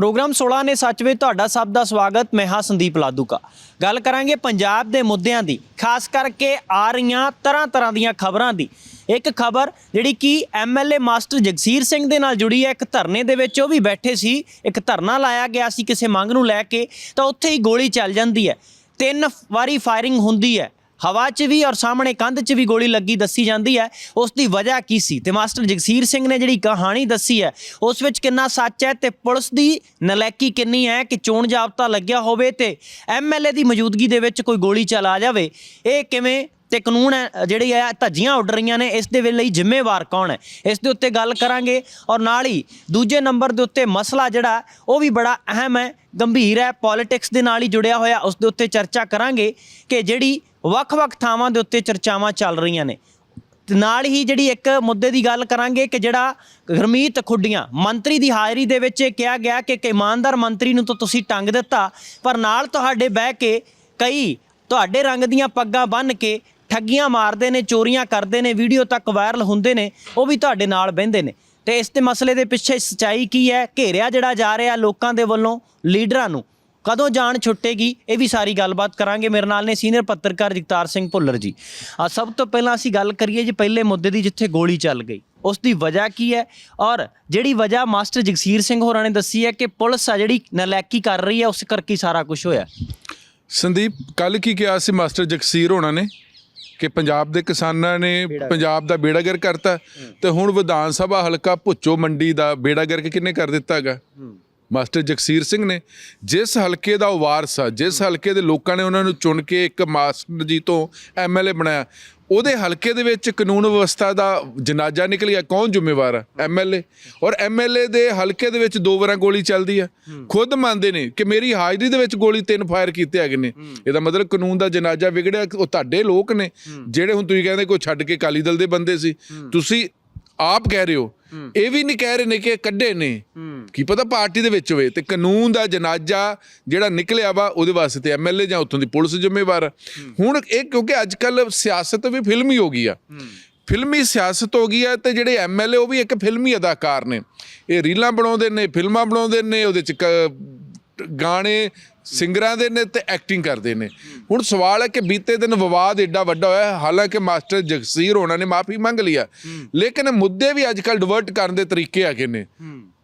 Programme 16 ਨੇ ਸੱਚ ਵਿੱਚ ਤੁਹਾਡਾ ਸਭ ਦਾ ਸਵਾਗਤ, ਮੈਂ ਹਾਂ ਸੰਦੀਪ ਲਾਦੂਕਾ। ਗੱਲ ਕਰਾਂਗੇ ਪੰਜਾਬ ਦੇ ਮੁੱਦਿਆਂ ਦੀ, ਖਾਸ ਕਰਕੇ ਆ ਰਹੀਆਂ ਤਰ੍ਹਾਂ ਤਰ੍ਹਾਂ ਦੀਆਂ ਖਬਰਾਂ ਦੀ। ਇੱਕ ਖਬਰ ਜਿਹੜੀ ਕਿ ਐਮਐਲਏ ਮਾਸਟਰ ਜਗਸੀਰ ਸਿੰਘ ਦੇ ਨਾਲ ਜੁੜੀ ਹੈ, ਇੱਕ ਧਰਨੇ ਦੇ ਵਿੱਚ ਉਹ ਵੀ ਬੈਠੇ ਸੀ, ਇੱਕ ਧਰਨਾ ਲਾਇਆ ਗਿਆ ਸੀ ਕਿਸੇ ਮੰਗ ਨੂੰ ਲੈ ਕੇ, ਤਾਂ ਉੱਥੇ ਹੀ ਗੋਲੀ ਚੱਲ ਜਾਂਦੀ ਹੈ। ਤਿੰਨ ਵਾਰੀ ਫਾਇਰਿੰਗ ਹੁੰਦੀ ਹੈ। ਹਵਾ 'ਚ ਵੀ ਔਰ ਸਾਹਮਣੇ ਕੰਧ 'ਚ ਵੀ ਗੋਲੀ ਲੱਗੀ ਦੱਸੀ ਜਾਂਦੀ ਹੈ। ਉਸ ਦੀ ਵਜ੍ਹਾ ਕੀ ਸੀ? ਤੇ ਮਾਸਟਰ ਜਗਸੀਰ ਸਿੰਘ ਨੇ ਜਿਹੜੀ ਕਹਾਣੀ ਦੱਸੀ ਹੈ, ਉਸ ਵਿੱਚ ਕਿੰਨਾ ਸੱਚ ਹੈ ਤੇ ਪੁਲਿਸ ਦੀ ਨਲਾਇਕੀ ਕਿੰਨੀ ਹੈ ਕਿ ਚੋਣ ਜਾਬਤਾ ਲੱਗਿਆ ਹੋਵੇ ਤੇ ਐਮਐਲਏ ਦੀ ਮੌਜੂਦਗੀ ਦੇ ਵਿੱਚ ਕੋਈ ਗੋਲੀ ਚਲਾ ਜਾਵੇ। ਇਹ ਕਿਵੇਂ ਤੇ ਕਾਨੂੰਨ ਹੈ, ਜਿਹੜੀ ਹੈ, ਧੱਜੀਆਂ ਉੱਡ ਰਹੀਆਂ ਨੇ, ਇਸ ਦੇ ਲਈ ਜ਼ਿੰਮੇਵਾਰ ਕੌਣ ਹੈ? ਇਸ ਦੇ ਉੱਤੇ ਗੱਲ ਕਰਾਂਗੇ ਔਰ ਨਾਲ ਹੀ ਦੂਜੇ ਨੰਬਰ ਦੇ ਉੱਤੇ ਮਸਲਾ ਜਿਹੜਾ, ਉਹ ਵੀ ਬੜਾ ਅਹਿਮ ਹੈ, ਗੰਭੀਰ ਹੈ, ਪੋਲਿਟਿਕਸ ਦੇ ਨਾਲ ਹੀ ਜੁੜਿਆ ਹੋਇਆ, ਉਸ ਦੇ ਉੱਤੇ ਚਰਚਾ ਕਰਾਂਗੇ ਕਿ ਜਿਹੜੀ ਵੱਖ-ਵੱਖ ਥਾਵਾਂ ਦੇ ਉੱਤੇ ਚਰਚਾਵਾਂ ਚੱਲ ਰਹੀਆਂ ਨੇ। ਤੇ ਨਾਲ ਹੀ ਜਿਹੜੀ ਇੱਕ ਮੁੱਦੇ ਦੀ ਗੱਲ ਕਰਾਂਗੇ ਕਿ ਜਿਹੜਾ ਗਰਮੀਤ ਖੁੱਡੀਆਂ, ਮੰਤਰੀ ਦੀ ਹਾਜ਼ਰੀ ਦੇ ਵਿੱਚ ਇਹ ਕਿਹਾ ਗਿਆ ਕਿ ਇੱਕ ਇਮਾਨਦਾਰ ਮੰਤਰੀ ਨੂੰ ਤਾਂ ਤੁਸੀਂ ਟੰਗ ਦਿੱਤਾ, ਪਰ ਨਾਲ ਤੁਹਾਡੇ ਬਹਿ ਕੇ ਕਈ ਤੁਹਾਡੇ ਰੰਗ ਦੀਆਂ ਪੱਗਾਂ ਬੰਨ੍ਹ ਕੇ ਠੱਗੀਆਂ ਮਾਰਦੇ ਨੇ, ਚੋਰੀਆਂ ਕਰਦੇ ਨੇ, ਵੀਡੀਓ ਤੱਕ ਵਾਇਰਲ ਹੁੰਦੇ ਨੇ, ਉਹ ਵੀ ਤੁਹਾਡੇ ਨਾਲ ਬਹਿੰਦੇ ਨੇ। ਤੇ ਇਸ ਤੇ ਮਸਲੇ ਦੇ ਪਿੱਛੇ ਸੱਚਾਈ ਕੀ ਹੈ? ਘੇਰਿਆ ਜਿਹੜਾ ਜਾ ਰਿਹਾ ਲੋਕਾਂ ਦੇ ਵੱਲੋਂ, ਲੀਡਰਾਂ ਨੂੰ। ਕਦੋਂ ਜਾਨ ਛੁੱਟੇਗੀ ਇਹ ਵੀ ਸਾਰੀ ਗੱਲਬਾਤ ਕਰਾਂਗੇ। ਮੇਰੇ ਨਾਲ ਨੇ ਸੀਨੀਅਰ ਪੱਤਰਕਾਰ ਜਗਤਾਰ ਸਿੰਘ ਭੁੱਲਰ ਜੀ। ਆ ਸਭ ਤੋਂ ਪਹਿਲਾਂ ਅਸੀਂ ਗੱਲ ਕਰੀਏ ਜੀ ਪਹਿਲੇ ਮੁੱਦੇ ਦੀ ਜਿੱਥੇ ਗੋਲੀ ਚੱਲ ਗਈ। ਉਸ ਦੀ ਵਜ੍ਹਾ ਕੀ ਹੈ? ਔਰ ਜਿਹੜੀ ਵਜ੍ਹਾ ਮਾਸਟਰ ਜਗਸੀਰ ਸਿੰਘ ਹੋਰਾਂ ਨੇ ਦੱਸੀ ਹੈ ਕਿ ਪੁਲਿਸ ਆ ਜਿਹੜੀ ਨਲਾਇਕੀ ਕਰ ਰਹੀ ਹੈ ਉਸ ਕਰਕੇ ਸਾਰਾ ਕੁਝ ਹੋਇਆ। ਸੰਦੀਪ ਕੱਲ ਕੀ ਕਿਹਾ ਸੀ ਮਾਸਟਰ ਜਗਸੀਰ ਹੋਣਾ ਨੇ? ਕਿ ਪੰਜਾਬ ਦੇ ਕਿਸਾਨਾਂ ਨੇ ਪੰਜਾਬ ਦਾ ਬੇੜਾਗਰ ਕਰਤਾ। ਤੇ ਹੁਣ ਵਿਧਾਨ ਸਭਾ ਹਲਕਾ ਭੁੱਚੋ ਮੰਡੀ ਦਾ ਬੇੜਾਗਰ ਕਿੰਨੇ ਕਰ ਦਿੱਤਾ ਹੈਗਾ? ਮਾਸਟਰ ਜਗਸੀਰ ਸਿੰਘ ਨੇ, ਜਿਸ ਹਲਕੇ ਦਾ ਉਹ ਵਾਰਸ ਆ, ਜਿਸ ਹਲਕੇ ਦੇ ਲੋਕਾਂ ਨੇ ਉਹਨਾਂ ਨੂੰ ਚੁਣ ਕੇ ਇੱਕ ਮਾਸਟਰ ਜੀ ਤੋਂ ਐਮਐਲਏ ਬਣਾਇਆ, ਉਹਦੇ ਹਲਕੇ ਦੇ ਵਿੱਚ ਕਾਨੂੰਨ ਵਿਵਸਥਾ ਦਾ ਜਨਾਜ਼ਾ ਨਿਕਲ ਗਿਆ, ਕੌਣ ਜ਼ਿੰਮੇਵਾਰ ਆ? ਐਮਐਲਏ ਔਰ ਐਮਐਲਏ ਦੇ ਹਲਕੇ ਦੇ ਵਿੱਚ ਦੋ ਵਾਰਾਂ ਗੋਲੀ ਚੱਲਦੀ ਆ। ਖੁਦ ਮੰਨਦੇ ਨੇ ਕਿ ਮੇਰੀ ਹਾਜ਼ਰੀ ਦੇ ਵਿੱਚ ਗੋਲੀ ਤਿੰਨ ਫਾਇਰ ਕੀਤੇ ਹੈਗੇ ਨੇ। ਇਹਦਾ ਮਤਲਬ ਕਾਨੂੰਨ ਦਾ ਜਨਾਜ਼ਾ ਵਿਗੜਿਆ, ਉਹ ਤੁਹਾਡੇ ਲੋਕ ਨੇ। ਜਿਹੜੇ ਹੁਣ ਤੁਸੀਂ ਕਹਿੰਦੇ ਕੋਈ ਛੱਡ ਕੇ ਕਾਲੀ ਦਲ ਦੇ ਬੰਦੇ ਸੀ। ਤੁਸੀਂ ਆਪ ਕਹਿ ਰਹੇ ਹੋ। ਇਹ ਵੀ ਨਹੀਂ ਕਹਿ ਰਹੇ ਨੇ ਕਿ ਕੱਢੇ ਨੇ। ਕੀ ਪਤਾ ਪਾਰਟੀ ਦੇ ਵਿੱਚ ਹੋਵੇ ਤੇ ਕਾਨੂੰਨ ਦਾ ਜਨਾਜ਼ਾ ਜਿਹੜਾ ਨਿਕਲਿਆ ਵਾ ਉਹਦੇ ਵਾਸਤੇ ਐਮਐਲਏ ਜਾਂ ਉੱਥੋਂ ਦੀ ਪੁਲਿਸ ਜ਼ਿੰਮੇਵਾਰ। ਹੁਣ ਇਹ ਕਿਉਂਕਿ ਅੱਜ ਕੱਲ ਸਿਆਸਤ ਵੀ ਫਿਲਮੀ ਹੋ ਗਈ ਆ। ਫਿਲਮੀ ਸਿਆਸਤ ਹੋ ਗਈ ਆ ਤੇ ਜਿਹੜੇ ਐਮਐਲਏ ਉਹ ਵੀ ਇੱਕ ਫਿਲਮੀ ਅਦਾਕਾਰ ਨੇ। ਇਹ ਰੀਲਾਂ ਬਣਾਉਂਦੇ ਨੇ ਫਿਲਮਾਂ ਬਣਾਉਂਦੇ ਨੇ ਉਹਦੇ ਚ ਗਾਣੇ ਸਿੰਗਰਾਂ ਦੇ ਨੇ ਤੇ ਐਕਟਿੰਗ ਕਰਦੇ ਨੇ। ਹੁਣ ਸਵਾਲ ਹੈ ਕਿ ਬੀਤੇ ਦਿਨ ਵਿਵਾਦ ਏਡਾ ਵੱਡਾ ਹੋਇਆ ਹਾਲਾਂਕਿ ਮਾਸਟਰ ਜਗਸੀਰ ਹੋਣਾ ਨੇ ਮਾਫੀ ਮੰਗ ਲਿਆ ਲੇਕਿਨ ਮੁੱਦੇ ਵੀ ਅੱਜ ਕੱਲ ਡਿਵਰਟ ਕਰਨ ਦੇ ਤਰੀਕੇ ਹੈਗੇ ਨੇ।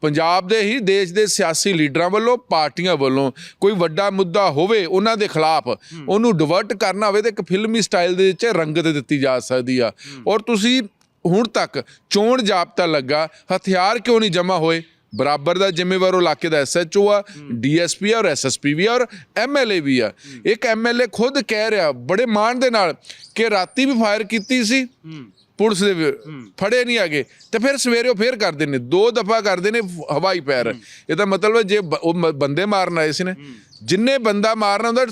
ਪੰਜਾਬ ਦੇ ਹੀ, ਦੇਸ਼ ਦੇ ਸਿਆਸੀ ਲੀਡਰਾਂ ਵੱਲੋਂ, ਪਾਰਟੀਆਂ ਵੱਲੋਂ ਕੋਈ ਵੱਡਾ ਮੁੱਦਾ ਹੋਵੇ ਉਹਨਾਂ ਦੇ ਖਿਲਾਫ ਉਹਨੂੰ ਡਿਵਰਟ ਕਰਨਾ ਹੋਵੇ ਤੇ ਇੱਕ ਫਿਲਮੀ ਸਟਾਈਲ ਦੇ ਵਿੱਚ ਰੰਗਤ ਦਿੱਤੀ ਜਾ ਸਕਦੀ ਆ। ਔਰ ਤੁਸੀਂ ਹੁਣ ਤੱਕ ਚੋਣ ਜਾਬਤਾ ਲੱਗਾ, ਹਥਿਆਰ ਕਿਉਂ ਨਹੀਂ ਜਮ੍ਹਾਂ ਹੋਏ? ਬਰਾਬਰ ਦਾ ਜ਼ਿੰਮੇਵਾਰ ਉਹ ਇਲਾਕੇ ਦਾ ਐਸਐਚਓ ਆ ਡੀਐਸਪੀ ਆ ਔਰ ਐਸਐਸਪੀ ਵੀ ਆ ਔਰ ਐਮਐਲਏ ਵੀ ਆ। ਇੱਕ ਐਮਐਲਏ ਖੁਦ ਕਹਿ ਰਿਹਾ ਬੜੇ ਮਾਣ ਦੇ ਨਾਲ ਕਿ ਰਾਤੀ ਵੀ ਫਾਇਰ ਕੀਤੀ ਸੀ ਪੁਲਿਸ ਦੇ ਫੜੇ ਨਹੀਂ ਆਗੇ ਤੇ ਫਿਰ ਸਵੇਰੇ ਉਹ ਫੇਰ ਕਰਦੇ ਨੇ ਦੋ ਦਫਾ ਕਰਦੇ ਨੇ ਹਵਾਈ ਪੈਰ। ਇਹਦਾ ਮਤਲਬ ਹੈ ਜੇ ਉਹ ਬੰਦੇ ਮਾਰਨ ਆਏ ਸੀ ਨੇ। ਜਿੰਨੇ ਬੰਦਾ ਮਾਰਨਾ ਹੁੰਦਾ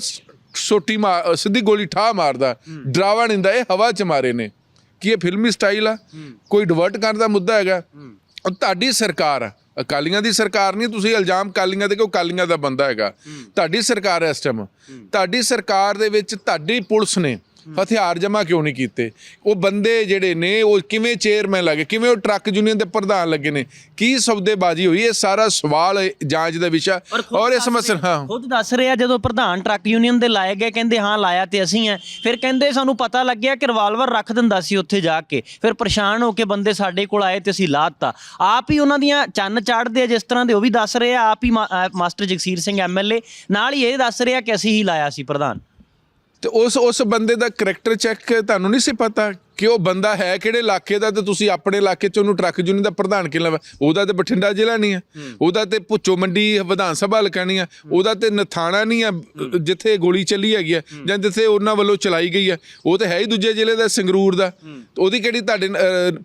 ਸੋਟੀ ਮਾਰ ਸਿੱਧੀ ਗੋਲੀ ਠਾ ਮਾਰਦਾ। ਡਰਾਵਾ ਨਹੀਂ ਹੁੰਦਾ ਇਹ ਹਵਾ ਚ ਮਾਰੇ ਨੇ। ਕੀ ਇਹ ਫਿਲਮੀ ਸਟਾਈਲ ਆ? ਕੋਈ ਡਿਵਰਟ ਕਰਨ ਦਾ ਮੁੱਦਾ ਹੈਗਾ। ਤੁਹਾਡੀ ਸਰਕਾਰ ਆ। ਅਕਾਲੀਆਂ ਦੀ ਸਰਕਾਰ ਨਹੀਂ ਤੁਸੀਂ ਇਲਜ਼ਾਮ ਕਾਲੀਆਂ ਤੇ ਕਿਉਂ ਕਾਲੀਆਂ ਦਾ ਬੰਦਾ ਹੈਗਾ। ਤੁਹਾਡੀ ਸਰਕਾਰ ਹੈ ਇਸ ਟਾਈਮ ਤੁਹਾਡੀ ਸਰਕਾਰ ਦੇ ਵਿੱਚ ਤੁਹਾਡੀ ਪੁਲਿਸ ਨੇ ਹਥਿਆਰ ਜਮਾ ਕਿਉਂ ਨਹੀਂ ਕੀਤੇ? ਉਹ ਬੰਦੇ ਜਿਹੜੇ ਨੇ ਉਹ ਕਿਵੇਂ ਚੇਅਰਮੈਨ ਲੱਗੇ ਕਿਵੇਂ ਉਹ ਟਰੱਕ ਯੂਨੀਅਨ ਦੇ ਪ੍ਰਧਾਨ ਲੱਗੇ ਨੇ? ਕੀ ਸੌਦੇਬਾਜ਼ੀ ਹੋਈ? ਇਹ ਸਾਰਾ ਸਵਾਲ ਜਾਂਚ ਦਾ ਵਿਸ਼ਾ ਔਰ ਮਸਲ ਰਹੇ- ਹਾਂ। ਖੁਦ ਦੱਸ ਰਿਹਾ ਜਦੋਂ ਪ੍ਰਧਾਨ ਟਰੱਕ ਯੂਨੀਅਨ ਦੇ ਲਾਏ ਗਏ ਕਹਿੰਦੇ ਹਾਂ ਲਾਇਆ ਤੇ ਅਸੀਂ ਆ। ਫਿਰ ਕਹਿੰਦੇ ਸਾਨੂੰ ਪਤਾ ਲੱਗਿਆ ਕਿ ਰਿਵਾਲਵਰ ਰੱਖ ਦਿੰਦਾ ਸੀ ਉੱਥੇ ਜਾ ਕੇ। ਫਿਰ ਪਰੇਸ਼ਾਨ ਹੋ ਕੇ ਬੰਦੇ ਸਾਡੇ ਕੋਲ ਆਏ ਤੇ ਅਸੀਂ ਲਾਤਾ। ਆਪ ਹੀ ਉਹਨਾਂ ਦੀਆਂ ਚੰਨ ਚਾੜਦੇ ਆ ਜਿਸ ਤਰ੍ਹਾਂ ਦੇ ਉਹ ਵੀ ਦੱਸ ਰਹੇ ਆ ਆਪ ਹੀ ਮਾਸਟਰ ਜਗਸੀਰ ਸਿੰਘ ਐਮਐਲਏ ਨਾਲ ਹੀ ਇਹ ਦੱਸ ਰਿਹਾ ਕਿ ਅਸੀਂ ਹੀ ਲਾਇਆ ਸੀ ਪ੍ਰਧਾਨ। ਤੇ ਉਸ ਉਸ ਬੰਦੇ ਦਾ ਕਰੈਕਟਰ ਚੈੱਕ ਤੁਹਾਨੂੰ ਨਹੀਂ ਸੀ ਪਤਾ ਕਿ ਉਹ ਬੰਦਾ ਹੈ ਕਿਹੜੇ ਇਲਾਕੇ ਦਾ ਤੇ ਤੁਸੀਂ ਆਪਣੇ ਇਲਾਕੇ ਚ ਉਹਨੂੰ ਟਰੱਕ ਯੂਨੀਅਨ ਦਾ ਪ੍ਰਧਾਨ ਕਿਉਂ ਲਵਾ ਉਹਦਾ ਤੇ ਬਠਿੰਡਾ ਜ਼ਿਲ੍ਹਾ ਨਹੀਂ ਹੈ। ਉਹਦਾ ਤੇ ਭੁੱਚੋ ਮੰਡੀ ਵਿਧਾਨ ਸਭਾ ਹਲਕਾ ਨਹੀਂ ਹੈ। ਉਹਦਾ ਤੇ ਨਥਾਣਾ ਨਹੀਂ ਹੈ। ਜਿੱਥੇ ਗੋਲੀ ਚੱਲੀ ਹੈਗੀ ਹੈ। ਜਾਂ ਜਿੱਥੇ ਉਹਨਾਂ ਵੱਲੋਂ ਚਲਾਈ ਗਈ ਹੈ ਉਹ ਤੇ ਹੈ ਹੀ ਦੂਜੇ ਜ਼ਿਲ੍ਹੇ ਦਾ ਸੰਗਰੂਰ ਦਾ। ਉਹਦੀ ਕਿਹੜੀ ਤੁਹਾਡੇ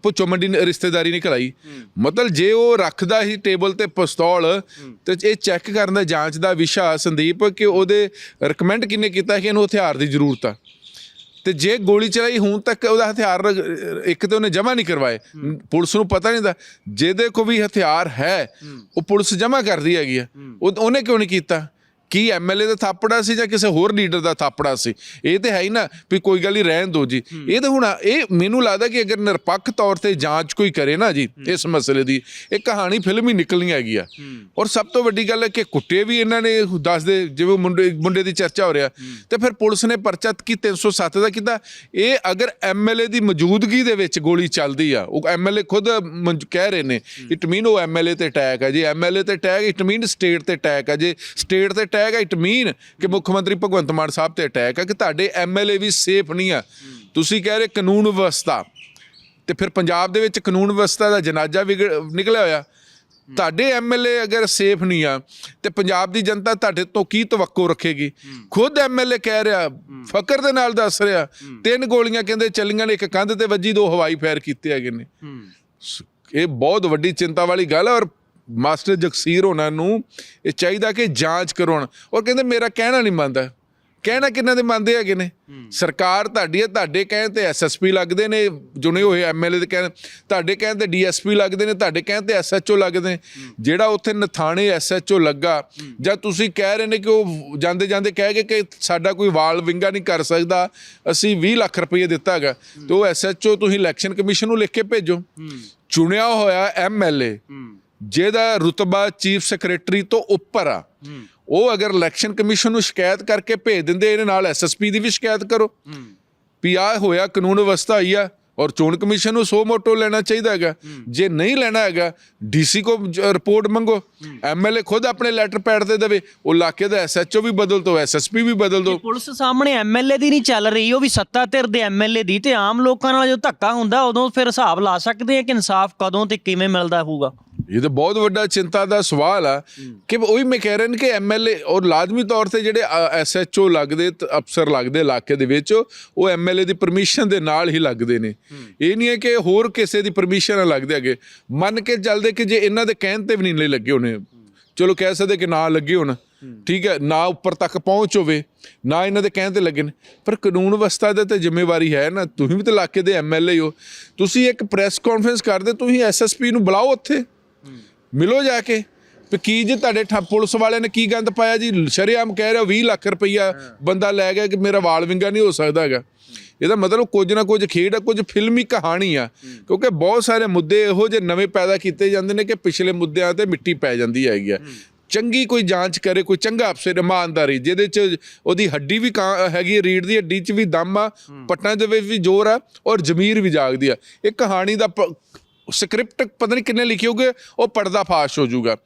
ਭੁੱਚੋ ਮੰਡੀ ਨ- ਰਿਸ਼ਤੇਦਾਰੀ ਨਹੀਂ ਕਰਾਈ। ਮਤਲਬ ਜੇ ਉਹ ਰੱਖਦਾ ਹੀ ਟੇਬਲ ਤੇ ਪਿਸਤੌਲ ਤੇ ਇਹ ਚੈੱਕ ਕਰਨ ਦਾ ਜਾਂਚ ਦਾ ਵਿਸ਼ਾ ਸੰਦੀਪ ਕਿ ਉਹਦੇ ਰეკਮੈਂਡ ਕਿੰਨੇ ਕੀਤਾ ਕਿ ਇਹਨੂੰ ਹਥਿਆਰ ਦੀ ਜ਼ਰੂਰਤ ਆ? ਤੇ ਜੇ ਗੋਲੀ ਚਲਾਈ ਹੁਣ ਤੱਕ ਉਹਦਾ ਹਥਿਆਰ ਇੱਕ ਤੇ ਉਹਨੇ ਜਮ੍ਹਾਂ ਨਹੀਂ ਕਰਵਾਏ। ਪੁਲਿਸ ਨੂੰ ਪਤਾ ਨਹੀਂ ਦਾ ਜਿਹਦੇ ਕੋ ਵੀ ਹਥਿਆਰ ਹੈ ਉਹ ਪੁਲਿਸ ਜਮ੍ਹਾਂ ਕਰਦੀ ਹੈਗੀ ਆ। ਉਹ ਉਹਨੇ ਕਿਉਂ ਨਹੀਂ ਕੀਤਾ? ਕੀ ਐਮਐਲਏ ਦਾ ਥਾਪੜਾ ਸੀ ਜਾਂ ਕਿਸੇ ਹੋਰ ਲੀਡਰ ਦਾ ਥਾਪੜਾ ਸੀ? ਇਹ ਤੇ ਹੈ ਹੀ ਨਾ ਵੀ ਕੋਈ ਗੱਲ ਨਹੀਂ ਰਹਿਣ ਦਿਓ ਜੀ। ਇਹ ਤਾਂ ਹੁਣ ਇਹ ਮੈਨੂੰ ਲੱਗਦਾ ਕਿ ਅਗਰ ਨਿਰਪੱਖ ਤੌਰ ਤੇ ਜਾਂਚ ਕੋਈ ਕਰੇ ਨਾ ਜੀ ਇਸ ਮਸਲੇ ਦੀ ਇਹ ਕਹਾਣੀ ਫਿਲਮ ਹੀ ਨਿਕਲਣੀ ਹੈਗੀ ਆ। ਔਰ ਸਭ ਤੋਂ ਵੱਡੀ ਗੱਲ ਹੈ ਕਿ ਕੁੱਟੇ ਵੀ ਇਹਨਾਂ ਨੇ ਦੱਸਦੇ ਜਿਵੇਂ ਮੁੰਡੇ ਮੁੰਡੇ ਦੀ ਚਰਚਾ ਹੋ ਰਿਹਾ। ਤੇ ਫਿਰ ਪੁਲਿਸ ਨੇ ਪਰਚਾ ਕੀ 307 ਦਾ ਕੀਤਾ? ਇਹ ਅਗਰ ਐਮਐਲਏ ਦੀ ਮੌਜੂਦਗੀ ਦੇ ਵਿੱਚ ਗੋਲੀ ਚੱਲਦੀ ਆ ਉਹ ਐਮਐਲਏ ਖੁਦ ਕਹਿ ਰਹੇ ਨੇ ਇਟ ਮੀਨ ਉਹ ਐਮਐਲਏ ਤੇ ਅਟੈਕ ਹੈ ਜੀ ਐਮਐਲਏ ਤੇ ਅਟੈਕ ਇਟ ਮੀਨ ਸਟੇਟ ਤੇ ਅਟੈਕ ਹੈ ਜੇ ਸਟੇਟ ਤੇ ਅਟੈਕ ਹੈ ਇਟ ਮੀਨ ਕਿ ਮੁੱਖ ਮੰਤਰੀ ਭਗਵੰਤ ਮਾਨ ਸਾਹਿਬ ਤੇ ਅਟੈਕ ਹੈ ਕਿ ਤੁਹਾਡੇ ਐਮਐਲਏ ਵੀ ਸੇਫ ਨਹੀਂ ਆ। ਤੁਸੀਂ ਕਹਿ ਰਹੇ ਕਾਨੂੰਨ ਵਿਵਸਥਾ। ਤੇ ਫਿਰ ਪੰਜਾਬ ਦੇ ਵਿੱਚ ਕਾਨੂੰਨ ਵਿਵਸਥਾ ਦਾ ਜਨਾਜ਼ਾ ਨਿਕਲਿਆ ਹੋਇਆ। ਤੁਹਾਡੇ ਐਮਐਲਏ ਅਗਰ ਸੇਫ ਨਹੀਂ ਆ ਤੇ ਪੰਜਾਬ ਦੀ ਜਨਤਾ ਤੁਹਾਡੇ ਤੋਂ ਕੀ ਤਵੱਕੋ ਰੱਖੇਗੀ? ਖੁਦ ਐਮਐਲਏ ਕਹਿ ਰਿਹਾ ਫਕਰ ਦੇ ਨਾਲ ਦੱਸ ਰਿਹਾ ਤਿੰਨ ਗੋਲੀਆਂ ਕਹਿੰਦੇ ਚੱਲੀਆਂ ਨੇ ਇੱਕ ਕੰਧ ਤੇ ਵੱਜੀ ਦੋ ਹਵਾਈ ਫਾਇਰ ਕੀਤੇ ਹੈਗੇ ਨੇ। ਇਹ ਬਹੁਤ ਵੱਡੀ ਚਿੰਤਾ ਵਾਲੀ ਗੱਲ ਹੈ ਔਰ ਮਾਸਟਰ ਜਗਸੀਰ ਹੋਣਾ ਨੂੰ ਇਹ ਚਾਹੀਦਾ ਕਿ ਜਾਂਚ ਕਰਵਾਉਣ ਔਰ ਕਹਿੰਦੇ ਮੇਰਾ ਕਹਿਣਾ ਨਹੀਂ ਮੰਨਦਾ। ਕਹਿਣਾ ਕਿੰਨਾ ਦੇ ਮੰਨਦੇ ਹੈਗੇ ਨੇ? ਸਰਕਾਰ ਤੁਹਾਡੀ ਹੈ ਤੁਹਾਡੇ ਕਹਿਣ ਤੇ ਐਸਐਸਪੀ ਲੱਗਦੇ ਨੇ ਜੁਨੇ ਹੋਏ ਐਮਐਲਏ ਦੇ ਕਹਿਣ। ਤੁਹਾਡੇ ਕਹਿਣ ਤੇ ਡੀਐਸਪੀ ਲੱਗਦੇ ਨੇ ਤੁਹਾਡੇ ਕਹਿਣ ਤੇ ਐਸਐਚਓ ਲੱਗਦੇ ਨੇ। ਜਿਹੜਾ ਉੱਥੇ ਨਥਾਣੇ ਐਸਐਚਓ ਲੱਗਾ ਜਾਂ ਤੁਸੀਂ ਕਹਿ ਰਹੇ ਨੇ ਕਿ ਉਹ ਜਾਂਦੇ ਜਾਂਦੇ ਕਹਿ ਗਏ ਕਿ ਸਾਡਾ ਕੋਈ ਵਾਲ ਵਿੰਗਾ ਨਹੀਂ ਕਰ ਸਕਦਾ ਅਸੀਂ 20 ਲੱਖ ਰੁਪਏ ਦਿੱਤਾ ਹੈਗਾ। ਤੇ ਉਹ ਐਸਐਚਓ ਤੁਸੀਂ ਇਲੈਕਸ਼ਨ ਕਮਿਸ਼ਨ ਨੂੰ ਲਿਖ ਕੇ ਭੇਜੋ। ਚੁਣਿਆ ਹੋਇਆ ਐਮਐਲਏ ਜਿਹਦਾ ਰੁਤਬਾ ਚੀਫ ਸੈਕਟਰੀ ਤੋਂ ਉੱਪਰ ਆ, ਉਹ ਅਗਰ ਇਲੈਕਸ਼ਨ ਕਮਿਸ਼ਨ ਨੂੰ ਸ਼ਿਕਾਇਤ ਕਰਕੇ ਭੇਜ ਦਿੰਦੇ, ਇਹਦੇ ਨਾਲ ਐਸਐਸਪੀ ਦੀ ਵੀ ਸ਼ਿਕਾਇਤ ਕਰੋ। ਵੀ ਆਹ ਹੋਇਆ, ਕਾਨੂੰਨ ਵਿਵਸਥਾ ਆਈ ਆ, ਔਰ ਚੋਣ ਕਮਿਸ਼ਨ ਨੂੰ ਸੋ ਮੋਟੋ ਲੈਣਾ ਚਾਹੀਦਾ ਹੈਗਾ। ਜੇ ਨਹੀਂ ਲੈਣਾ ਹੈਗਾ, ਡੀਸੀ ਕੋ ਰਿਪੋਰਟ ਮੰਗੋ ਐਮਐਲਏ ਖੁਦ ਆਪਣੇ ਲੈਟਰ ਪੈਡ ਤੇ ਦੇਵੇ, ਉਹ ਇਲਾਕੇ ਦਾ ਐਸਐਚਓ ਵੀ ਬਦਲ ਦੋ ਐਸਐਸਪੀ ਵੀ ਬਦਲ ਦੋ। ਪੁਲਿਸ ਸਾਹਮਣੇ ਐਮਐਲਏ ਦੀ ਨਹੀਂ ਚੱਲ ਰਹੀ, ਉਹ ਵੀ ਸੱਤਾ ਧਿਰ ਦੇ ਐਮਐਲਏ ਦੀ, ਤੇ ਆਮ ਲੋਕਾਂ ਨਾਲ ਜੋ ਧੱਕਾ ਹੁੰਦਾ, ਉਦੋਂ ਫਿਰ ਹਿਸਾਬ ਲਾ ਸਕਦੇ ਆ ਕਿ ਇਨਸਾਫ ਕਦੋਂ ਤੇ ਕਿਵੇਂ ਮਿਲਦਾ ਹੋਊਗਾ। ਇਹ ਤਾਂ ਬਹੁਤ ਵੱਡਾ ਚਿੰਤਾ ਦਾ ਸਵਾਲ ਆ ਕਿ ਉਹੀ ਮੈਂ ਕਹਿ ਰਿਹਾ ਕਿ ਐਮਐਲਏ ਔਰ ਲਾਜ਼ਮੀ ਤੌਰ ਤੇ ਜਿਹੜੇ ਐਸਐਚਓ ਲੱਗਦੇ ਅਫਸਰ ਲੱਗਦੇ ਇਲਾਕੇ ਦੇ ਵਿੱਚ ਉਹ ਐਮਐਲਏ ਦੀ ਪਰਮਿਸ਼ਨ ਦੇ ਨਾਲ ਹੀ ਲੱਗਦੇ ਨੇ। ਇਹ ਨਹੀਂ ਹੈ ਕਿ ਹੋਰ ਕਿਸੇ ਦੀ ਪਰਮਿਸ਼ਨ ਨਾਲ ਲੱਗਦੇ ਹੈਗੇ। ਮੰਨ ਕੇ ਚੱਲਦੇ ਕਿ ਜੇ ਇਹਨਾਂ ਦੇ ਕਹਿਣ ਤੇ ਵੀ ਨਹੀਂ ਲੱਗੇ ਹੋਣੇ ਚਲੋ ਕਹਿ ਸਕਦੇ ਕਿ ਨਾ ਲੱਗੇ ਹੋਣ ਠੀਕ ਹੈ ਨਾ ਉੱਪਰ ਤੱਕ ਪਹੁੰਚ ਹੋਵੇ ਨਾ ਇਹਨਾਂ ਦੇ ਕਹਿਣ ਤੇ ਲੱਗੇ ਨੇ ਪਰ ਕਾਨੂੰਨ ਵਿਵਸਥਾ ਦੇ ਤੇ ਜ਼ਿੰਮੇਵਾਰੀ ਹੈ ਨਾ ਤੁਸੀਂ ਵੀ ਤਾਂ ਇਲਾਕੇ ਦੇ ਐਮਐਲਏ ਹੋ ਤੁਸੀਂ ਇੱਕ ਪ੍ਰੈਸ ਕਾਨਫਰੰਸ ਕਰਦੇ ਤੁਸੀਂ ਐਸਐਸਪੀ ਨੂੰ ਬੁਲਾਓ ਉੱਥੇ। ਮਿਲੋ ਜਾ ਕੇ। ਵੀ ਕੀ ਜੇ ਤੁਹਾਡੇ ਠਾ ਪੁਲਿਸ ਵਾਲਿਆਂ ਨੇ ਕੀ ਗੰਦ ਪਾਇਆ ਜੀ? ਸ਼ਰੇਆਮ ਕਹਿ ਰਿਹਾ 20 ਲੱਖ ਰੁਪਈਆ ਬੰਦਾ ਲੈ ਗਿਆ ਕਿ ਮੇਰਾ ਵਾਲ ਵਿੰਗਾ ਨਹੀਂ ਹੋ ਸਕਦਾ ਹੈਗਾ। ਇਹਦਾ ਮਤਲਬ ਕੁਝ ਨਾ ਕੁਝ ਖੇਡ ਆ ਕੁਝ ਫਿਲਮੀ ਕਹਾਣੀ ਆ। ਕਿਉਂਕਿ ਬਹੁਤ ਸਾਰੇ ਮੁੱਦੇ ਇਹੋ ਜਿਹੇ ਨਵੇਂ ਪੈਦਾ ਕੀਤੇ ਜਾਂਦੇ ਨੇ ਕਿ ਪਿਛਲੇ ਮੁੱਦਿਆਂ ਤੇ ਮਿੱਟੀ ਪੈ ਜਾਂਦੀ ਹੈਗੀ ਆ। ਚੰਗੀ ਕੋਈ ਜਾਂਚ ਕਰੇ ਕੋਈ ਚੰਗਾ ਅਫਸਰ ਇਮਾਨਦਾਰੀ ਜਿਹਦੇ ਚ ਉਹਦੀ ਹੱਡੀ ਵੀ ਹੈਗੀ ਰੀੜ ਦੀ ਹੱਡੀ ਚ ਵੀ ਦਮ ਆ ਪੱਟਾਂ ਦੇ ਵਿੱਚ ਵੀ ਜ਼ੋਰ ਆ ਔਰ ਜ਼ਮੀਰ ਵੀ ਜਾਗਦੀ ਆ। ਇਹ ਕਹਾਣੀ ਦਾ ਸਕ੍ਰਿਪਟ ਪਤਾ ਨਹੀਂ ਕਿੰਨੇ ਲਿਖੇ ਹੋਗੇ ਉਹ ਪਰਦਾ ਫਾਸ਼ ਹੋ ਜਾਊਗਾ।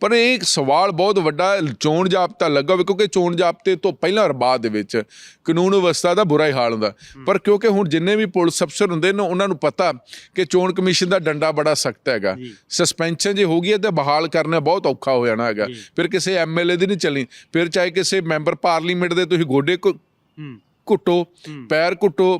ਪਰ ਇਹ ਸਵਾਲ ਬਹੁਤ ਵੱਡਾ ਚੋਣ ਜਾਬਤਾ ਲੱਗਾ ਹੋਵੇ ਕਿਉਂਕਿ ਚੋਣ ਜਾਬਤੇ ਤੋਂ ਪਹਿਲਾਂ ਔਰ ਬਾਅਦ ਦੇ ਵਿੱਚ ਕਾਨੂੰਨ ਵਿਵਸਥਾ ਦਾ ਬੁਰਾ ਹੀ ਹਾਲ ਹੁੰਦਾ। ਪਰ ਕਿਉਂਕਿ ਹੁਣ ਜਿੰਨੇ ਵੀ ਪੁਲਿਸ ਅਫਸਰ ਹੁੰਦੇ ਨੇ ਉਹਨਾਂ ਨੂੰ ਪਤਾ ਕਿ ਚੋਣ ਕਮਿਸ਼ਨ ਦਾ ਡੰਡਾ ਬੜਾ ਸਖਤ ਹੈਗਾ। ਸਸਪੈਂਸ਼ਨ ਜੇ ਹੋ ਗਈ ਤੇ ਬਹਾਲ ਕਰਨਾ ਬਹੁਤ ਔਖਾ ਹੋ ਜਾਣਾ ਹੈਗਾ। ਫਿਰ ਕਿਸੇ ਐਮਐਲਏ ਦੀ ਨਹੀਂ ਚੱਲਣੀ। ਫਿਰ ਚਾਹੇ ਕਿਸੇ ਮੈਂਬਰ ਪਾਰਲੀਮੈਂਟ ਦੇ ਤੁਸੀਂ ਗੋਡੇ ਘੁੱਟੋ ਪੈਰ ਘੁੱਟੋ